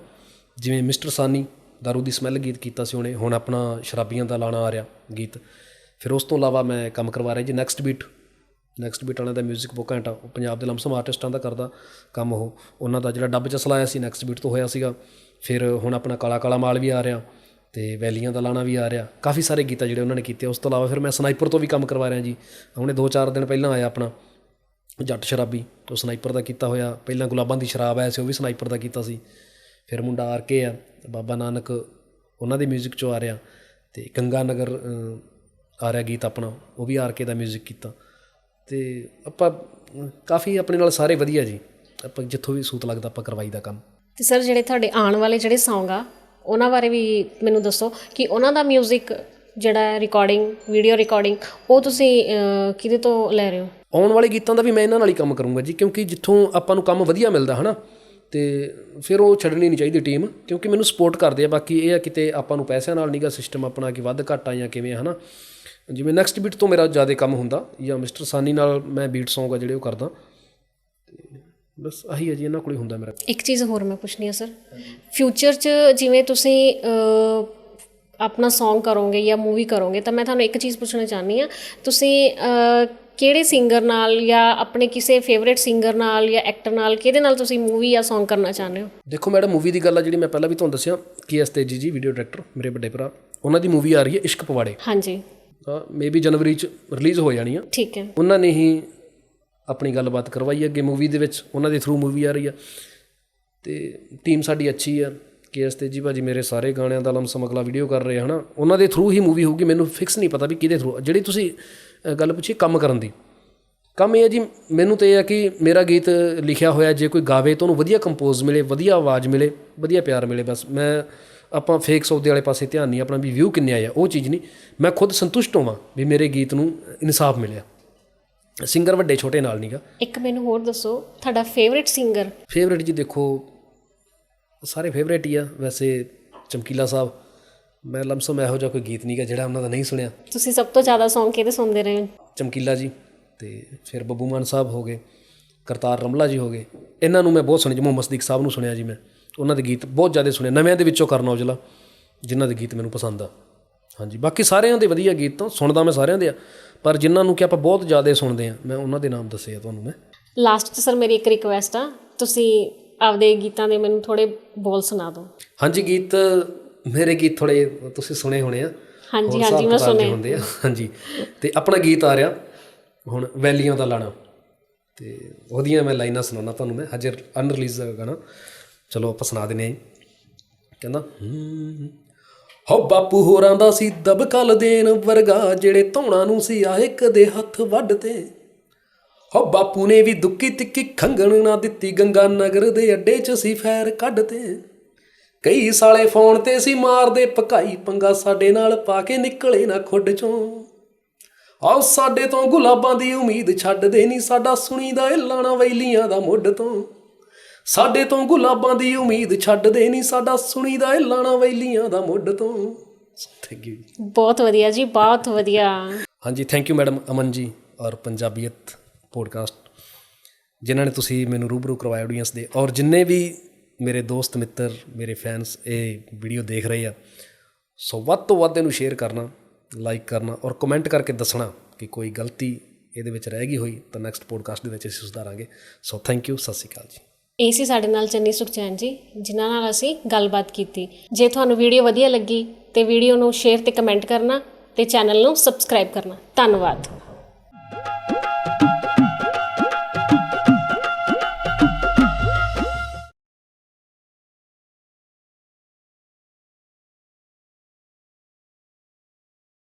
ਜਿਵੇਂ ਮਿਸਟਰ ਸਾਨੀ ਦਾਰੂ ਦੀ ਸਮੈਲ ਗੀਤ ਕੀਤਾ ਸੀ ਉਹਨੇ, ਹੁਣ ਆਪਣਾ ਸ਼ਰਾਬੀਆਂ ਦਾ ਲਾਣਾ ਆ ਰਿਹਾ ਗੀਤ। ਫਿਰ ਉਸ ਤੋਂ ਇਲਾਵਾ ਮੈਂ ਕੰਮ ਕਰਵਾ ਰਿਹਾ ਜੀ ਨੈਕਸਟ ਬੀਟ ਨੈਕਸਟ ਬੀਟ ਵਾਲਿਆਂ ਦਾ 뮤직 ਬੁੱਕ ਘੈਂਟ ਆ, ਉਹ ਪੰਜਾਬ ਦੇ ਲਮਸਮ ਆਰਟਿਸਟਾਂ ਦਾ ਕਰਦਾ ਕੰਮ ਉਹ। ਉਹਨਾਂ ਦਾ ਜਿਹੜਾ ਡੱਬ ਚ ਚਲਾਇਆ ਸੀ ਨੈਕਸਟ ਬੀਟ ਤੋਂ ਹੋਇਆ ਸੀਗਾ, ਫਿਰ ਹੁਣ ਆਪਣਾ ਕਾਲਾ ਕਾਲਾ ਮਾਲ ਵੀ ਆ ਰਿਹਾ ਤੇ ਵੈਲੀਆਂ ਦਾ ਲਾਣਾ ਵੀ ਆ ਰਿਹਾ। ਕਾਫੀ ਸਾਰੇ ਗੀਤ ਜਿਹੜੇ ਉਹਨਾਂ ਨੇ ਕੀਤੇ, ਉਸ ਤੋਂ ਇਲਾਵਾ ਫਿਰ ਮੈਂ ਸਨਾਈਪਰ ਤੋਂ ਵੀ ਕੰਮ ਕਰਵਾ ਰਿਹਾ ਜੀ। ਹੁਣੇ 2-4 ਦਿਨ ਪਹਿਲਾਂ ਆਇਆ ਆਪਣਾ ਜੱਟ ਸ਼ਰਾਬੀ ਉਹ ਸਨਾਈਪਰ ਦਾ ਕੀਤਾ ਹੋਇਆ ਪਹਿਲਾਂ ਗੁਲਾਬਾਂ ਦੀ ਸ਼ਰਾਬ ਆਇਆ ਸੀ ਉਹ ਵੀ ਸਨਾਈਪਰ ਦਾ ਕੀਤਾ ਸੀ ਫਿਰ ਮੁੰਡਾ ਆਰ ਕੇ ਆ ਬਾਬਾ ਨਾਨਕ ਉਹਨਾਂ ਦੇ 뮤직 ਚੋਂ ਆ ਰਿਹਾ ਤੇ ਗੰਗਾ ਨਗਰ ਅ, ਆ ਰਿਹਾ ਗੀਤ ਆਪਣਾ ਉਹ ਵੀ ਆਰ ਕੇ ਦਾ 뮤직 ਕੀਤਾ ਤੇ ਆਪਾਂ ਅ, ਕਾਫੀ ਆਪਣੇ ਨਾਲ ਸਾਰੇ ਵਧੀਆ ਜੀ ਆਪਾਂ ਜਿੱਥੋਂ ਵੀ ਸੂਤ ਲੱਗਦਾ ਆਪਾਂ ਕਰਵਾਈ ਦਾ ਕੰਮ ਤੇ ਸਰ ਜਿਹੜੇ ਤੁਹਾਡੇ ਆਉਣ ਵਾਲੇ ਜਿਹੜੇ Song ਆ ਉਹਨਾਂ ਬਾਰੇ ਵੀ ਮੈਨੂੰ ਦੱਸੋ ਕਿ ਉਹਨਾਂ ਦਾ 뮤직 ਜਿਹੜਾ ਰਿਕਾਰਡਿੰਗ ਵੀਡੀਓ ਰਿਕਾਰਡਿੰਗ ਉਹ ਤੁਸੀਂ ਅਹ, ਕਿਹਦੇ ਤੋਂ ਲੈ ਰਹੇ ਹੋ ਆਉਣ ਵਾਲੇ ਗੀਤਾਂ ਦਾ ਵੀ ਮੈਂ ਇਹਨਾਂ ਨਾਲ ਹੀ ਕੰਮ ਕਰੂੰਗਾ ਜੀ ਕਿਉਂਕਿ ਜਿੱਥੋਂ ਆਪਾਂ ਨੂੰ ਕੰਮ ਵਧੀਆ ਮਿਲਦਾ ਹਨਾ? ਤੇ ਫਿਰ ਉਹ ਛੱਡਣੀ ਨਹੀਂ ਚਾਹੀਦੀ ਟੀਮ ਕਿਉਂਕਿ ਮੈਨੂੰ ਸਪੋਰਟ ਕਰਦੇ ਆ ਬਾਕੀ ਇਹ ਆ ਕਿਤੇ ਆਪਾਂ ਨੂੰ ਪੈਸਿਆਂ ਨਾਲ ਨਹੀਂਗਾ ਸਿਸਟਮ ਆਪਣਾ ਕਿ ਵੱਧ ਘੱਟ ਆ ਜਾਂ ਕਿਵੇਂ ਆ, ਹਨਾ? ਜਿਵੇਂ ਨੈਕਸਟ ਬੀਟ ਤੋਂ ਮੇਰਾ ਜ਼ਿਆਦਾ ਕੰਮ ਹੁੰਦਾ ਜਾਂ ਮਿਸਟਰ ਸਾਨੀ ਨਾਲ ਮੈਂ ਬੀਟ ਸੌਂਗ ਆ ਜਿਹੜੇ ਉਹ ਕਰਦਾ। ਤੇ ਬਸ ਆਹੀ ਹੈ ਜੀ ਇਹਨਾਂ ਕੋਲ ਹੀ ਹੁੰਦਾ ਮੇਰਾ। ਇੱਕ ਚੀਜ਼ ਹੋਰ ਮੈਂ ਪੁੱਛਣੀ ਆ ਸਰ ਫਿਊਚਰ 'ਚ ਜਿਵੇਂ ਤੁਸੀਂ ਆਪਣਾ Song ਕਰੋਗੇ ਜਾਂ ਮੂਵੀ ਕਰੋਗੇ ਤਾਂ ਮੈਂ ਤੁਹਾਨੂੰ ਇੱਕ ਚੀਜ਼ ਪੁੱਛਣਾ ਚਾਹਨੀ ਆ। ਤੁਸੀਂ ਕਿਹੜੇ ਸਿੰਗਰ ਨਾਲ ਜਾਂ ਆਪਣੇ ਕਿਸੇ ਫੇਵਰੇਟ ਸਿੰਗਰ ਨਾਲ ਜਾਂ ਐਕਟਰ ਨਾਲ ਕਿਹਦੇ ਨਾਲ ਤੁਸੀਂ ਮੂਵੀ ਜਾਂ Song ਕਰਨਾ ਚਾਹੁੰਦੇ ਹੋ? ਦੇਖੋ ਮੈਡਮ ਮੂਵੀ ਦੀ ਗੱਲ ਆ ਜਿਹੜੀ ਮੈਂ ਪਹਿਲਾਂ ਵੀ ਤੁਹਾਨੂੰ ਦੱਸਿਆ ਕਿ ਐਸ ਤੇਜੀ ਜੀ ਵੀਡੀਓ ਡਾਇਰੈਕਟਰ ਮੇਰੇ ਵੱਡੇ ਭਰਾ। ਉਹਨਾਂ ਦੀ ਮੂਵੀ ਆ ਰਹੀ ਹੈ ਇਸ਼ਕ ਪਵਾੜੇ। ਹਾਂਜੀ। ਮੇਬੀ ਜਨਵਰੀ ਚ ਰਿਲੀਜ਼ ਹੋ ਜਾਣੀ ਆ। ਠੀਕ ਹੈ। ਉਹਨਾਂ ਨੇ ਹੀ ਆਪਣੀ ਗੱਲਬਾਤ ਕਰਵਾਈ ਅੱਗੇ ਮੂਵੀ ਦੇ ਵਿੱਚ। ਉਹਨਾਂ ਦੇ ਥਰੂ ਮੂਵੀ ਆ ਰਹੀ ਆ। ਤੇ ਟੀਮ ਸਾਡੀ ਅੱਛੀ ਆ। ਕੇਐਸ ਤੇਜੀ ਭਾਜੀ ਮੇਰੇ ਸਾਰੇ ਗਾਣਿਆਂ ਦਾ ਲਮਸਮ ਅਗਲਾ ਵੀਡੀਓ ਕਰ ਰਹੇ ਹਨਾ? ਉਹਨਾਂ ਦੇ ਥਰੂ ਹੀ ਮੂਵੀ ਹੋਊਗੀ ਮੈਨੂੰ ਫਿਕਸ ਨਹੀਂ ਪਤਾ ਵੀ ਕਿਹਦੇ ਥਰੂ ਜਿਹੜੀ ਤੁਸੀਂ ਗੱਲ ਪੁੱਛੀ ਕੰਮ ਕਰਨ ਦੀ। ਕੰਮ ਇਹ ਹੈ ਜੀ ਮੈਨੂੰ ਤੇ ਇਹ ਹੈ ਕਿ ਮੇਰਾ ਗੀਤ ਲਿਖਿਆ ਹੋਇਆ ਜੇ ਕੋਈ ਗਾਵੇ ਤਾਂ ਉਹਨੂੰ ਵਧੀਆ ਕੰਪੋਜ਼ ਮਿਲੇ ਵਧੀਆ ਆਵਾਜ਼ ਮਿਲੇ ਵਧੀਆ ਪਿਆਰ ਮਿਲੇ ਬਸ। ਮੈਂ ਆਪਾਂ ਫੇਕ ਸੌਦੇ ਵਾਲੇ ਪਾਸੇ ਧਿਆਨ ਨਹੀਂ ਆਪਣਾ ਵੀ ਵਿਊ ਕਿੰਨੇ ਆਇਆ ਉਹ ਚੀਜ਼ ਨਹੀਂ। ਮੈਂ ਖੁਦ ਸੰਤੁਸ਼ਟ ਹੋਵਾਂ ਵੀ ਮੇਰੇ ਗੀਤ ਨੂੰ ਇਨਸਾਫ ਮਿਲਿਆ। ਸਿੰਗਰ ਵੱਡੇ ਛੋਟੇ ਨਾਲ ਨਹੀਂਗਾ ਇੱਕ ਮੈਨੂੰ ਹੋਰ ਦੱਸੋ ਤੁਹਾਡਾ ਫੇਵਰੇਟ ਸਿੰਗਰ ਫੇਵਰੇਟ ਜੀ ਦੇਖੋ ਸਾਰੇ ਫੇਵਰੇਟ ਹੀ ਆ ਵੈਸੇ ਚਮਕੀਲਾ ਸਾਹਿਬ। ਮੈਂ ਲਮਸਮ ਇਹੋ ਜਿਹਾ ਕੋਈ ਗੀਤ ਨਹੀਂਗਾ ਜਿਹੜਾ ਉਹਨਾਂ ਦਾ ਨਹੀਂ ਸੁਣਿਆ। ਤੁਸੀਂ ਸਭ ਤੋਂ ਜ਼ਿਆਦਾ Song ਕਿਹਦੇ ਸੁਣਦੇ ਰਹੇ ਹੋ? ਚਮਕੀਲਾ ਜੀ ਤੇ ਫਿਰ ਬੱਬੂ ਮਾਨ ਸਾਹਿਬ ਹੋ ਗਏ ਕਰਤਾਰ ਰਮਲਾ ਜੀ ਹੋ ਗਏ। ਇਹਨਾਂ ਨੂੰ ਮੈਂ ਬਹੁਤ ਸੁਣੇ ਜੀ ਮੁਹੰਮਦ ਸਦੀਕ ਸਾਹਿਬ ਨੂੰ ਸੁਣਿਆ ਜੀ ਮੈਂ। ਉਹਨਾਂ ਦੇ ਗੀਤ ਬਹੁਤ ਜ਼ਿਆਦਾ ਸੁਣੇ ਨਵਿਆਂ ਦੇ ਵਿੱਚੋਂ ਕਰਨ ਔਜਲਾ ਜਿਨ੍ਹਾਂ ਦੇ ਗੀਤ ਮੈਨੂੰ ਪਸੰਦ ਆ। ਹਾਂਜੀ ਬਾਕੀ ਸਾਰਿਆਂ ਦੇ ਵਧੀਆ ਗੀਤ ਤਾਂ ਸੁਣਦਾ ਮੈਂ ਸਾਰਿਆਂ ਦੇ ਆ ਪਰ ਜਿਨ੍ਹਾਂ ਨੂੰ ਕਿ ਆਪਾਂ ਬਹੁਤ ਜ਼ਿਆਦਾ ਸੁਣਦੇ ਆ ਮੈਂ ਉਹਨਾਂ ਦੇ ਨਾਮ ਦੱਸੇ ਆ ਤੁਹਾਨੂੰ ਮੈਂ। ਲਾਸਟ 'ਚ ਸਰ ਮੇਰੀ ਇੱਕ ਰਿਕੁਐਸਟ ਆ ਤੁਸੀਂ ਆਪਦੇ ਗੀਤਾਂ ਦੇ ਮੈਨੂੰ ਥੋੜੇ ਬੋਲ ਸੁਣਾ ਦਿਓ। ਹਾਂਜੀ ਗੀਤ ਮੇਰੇ ਗੀਤ ਥੋੜੇ ਤੁਸੀਂ ਸੁਣੇ ਹੋਣੇ ਆ। ਹਾਂਜੀ ਹਾਂਜੀ ਮੈਂ ਸੁਣੇ। ਹੁੰਦੇ ਆ। ਹਾਂਜੀ। ਤੇ ਆਪਣਾ ਗੀਤ ਆ ਰਿਹਾ। ਹੁਣ ਵੈਲੀਆਂ ਦਾ ਲਾਣਾ। ਤੇ ਉਹਦੀਆਂ ਮੈਂ ਲਾਈਨਾਂ ਸੁਣਾਉਣਾ ਤੁਹਾਨੂੰ ਮੈਂ। ਹਜੇ ਅਨਰਿਲੀਜ਼ ਦਾ ਗਾਣਾ। ਚਲੋ ਆਪਾਂ ਸੁਣਾ ਹਾਂ ਜੀ। ਕਹਿੰਦਾ ਹੂੰ, ਹੋ ਬਾਪੂ ਹੋਰਾਂ ਦਾ ਸੀ ਦਬਕਲ ਦੇਣ ਵਰਗਾ ਜਿਹੜੇ ਧੌਣਾ ਨੂੰ ਸੀ ਆਏ ਕਦੇ ਹੱਥ ਵੱਢਦੇ ਹੋ ਬਾਪੂ ਨੇ ਵੀ ਦੁੱਕੀ ਤਿੱਕੀ ਖੰਗਣ ਨਾ ਦਿੱਤੀ ਗੰਗਾ ਨਗਰ ਦੇ ਅੱਡੇ 'ਚ ਸੀ ਫੈਰ ਕੱਢਦੇ ਕਈ ਸਾਲੇ ਫੋਨ ਤੇ ਸੀ ਮਾਰਦੇ ਪਕਾਈ ਪੰਗਾ ਸਾਡੇ ਨਾਲ ਪਾ ਕੇ ਨਿਕਲੇ ਨਾ ਖੁੱਡ ਚੋਂ। ਆਓ ਸਾਡੇ ਤੋਂ ਗੁਲਾਬਾਂ ਦੀ ਉਮੀਦ ਛੱਡਦੇ ਨਹੀਂ ਸਾਡਾ ਸੁਣੀਦਾ ਏ ਲਾਣਾ ਵੈਲੀਆਂ ਦਾ ਮੁੱਢ ਤੋਂ। ਸਾਡੇ ਤੋਂ ਗੁਲਾਬਾਂ ਦੀ ਉਮੀਦ ਛੱਡਦੇ ਨਹੀਂ ਸਾਡਾ ਸੁਣੀਦਾ ਏ ਲਾਣਾ ਵੈਲੀਆਂ ਦਾ ਮੁੱਢ ਤੋਂ। ਥੈਂਕ ਯੂ ਬਹੁਤ ਵਧੀਆ ਜੀ ਬਹੁਤ ਵਧੀਆ। ਹਾਂਜੀ thank you madam Aman ji ਔਰ ਪੰਜਾਬੀਅਤ ਪੋਡਕਾਸਟ ਜਿਨ੍ਹਾਂ ਨੇ ਤੁਸੀਂ ਮੈਨੂੰ ਰੂਬਰੂ ਕਰਵਾਇਆ ਆਡੀਅנס ਦੇ ਔਰ ਜਿੰਨੇ ਵੀ ਮੇਰੇ ਦੋਸਤ ਮਿੱਤਰ, ਮੇਰੇ ਫੈਨਸ ਇਹ ਵੀਡੀਓ ਦੇਖ ਰਹੇ ਆ। ਸੋ ਵੱਧ ਤੋਂ ਵੱਧ ਇਹਨੂੰ ਸ਼ੇਅਰ ਕਰਨਾ ਲਾਈਕ ਕਰਨਾ ਔਰ ਕਮੈਂਟ ਕਰਕੇ ਦੱਸਣਾ ਕਿ ਕੋਈ ਗਲਤੀ ਇਹਦੇ ਵਿੱਚ ਰਹਿ ਗਈ ਹੋਈ, ਤਾਂ ਨੈਕਸਟ ਪੋਡਕਾਸਟ ਦੇ ਵਿੱਚ ਅਸੀਂ ਸੁਧਾਰਾਂਗੇ ਸੋ ਥੈਂਕ ਯੂ ਸਤਿ ਸ਼੍ਰੀ ਅਕਾਲ ਜੀ। ਇਹ ਸੀ ਸਾਡੇ ਨਾਲ ਚੰਨੀ ਸੁਖਚੈਨ ਜੀ, ਜਿਨ੍ਹਾਂ ਨਾਲ ਅਸੀਂ ਗੱਲਬਾਤ ਕੀਤੀ। ਜੇ ਤੁਹਾਨੂੰ ਵੀਡੀਓ ਵਧੀਆ ਲੱਗੀ, ਤੇ ਵੀਡੀਓ ਨੂੰ ਸ਼ੇਅਰ ਤੇ ਕਮੈਂਟ ਕਰਨਾ ਤੇ ਚੈਨਲ ਨੂੰ ਸਬਸਕ੍ਰਾਈਬ ਕਰਨਾ। ਧੰਨਵਾਦ।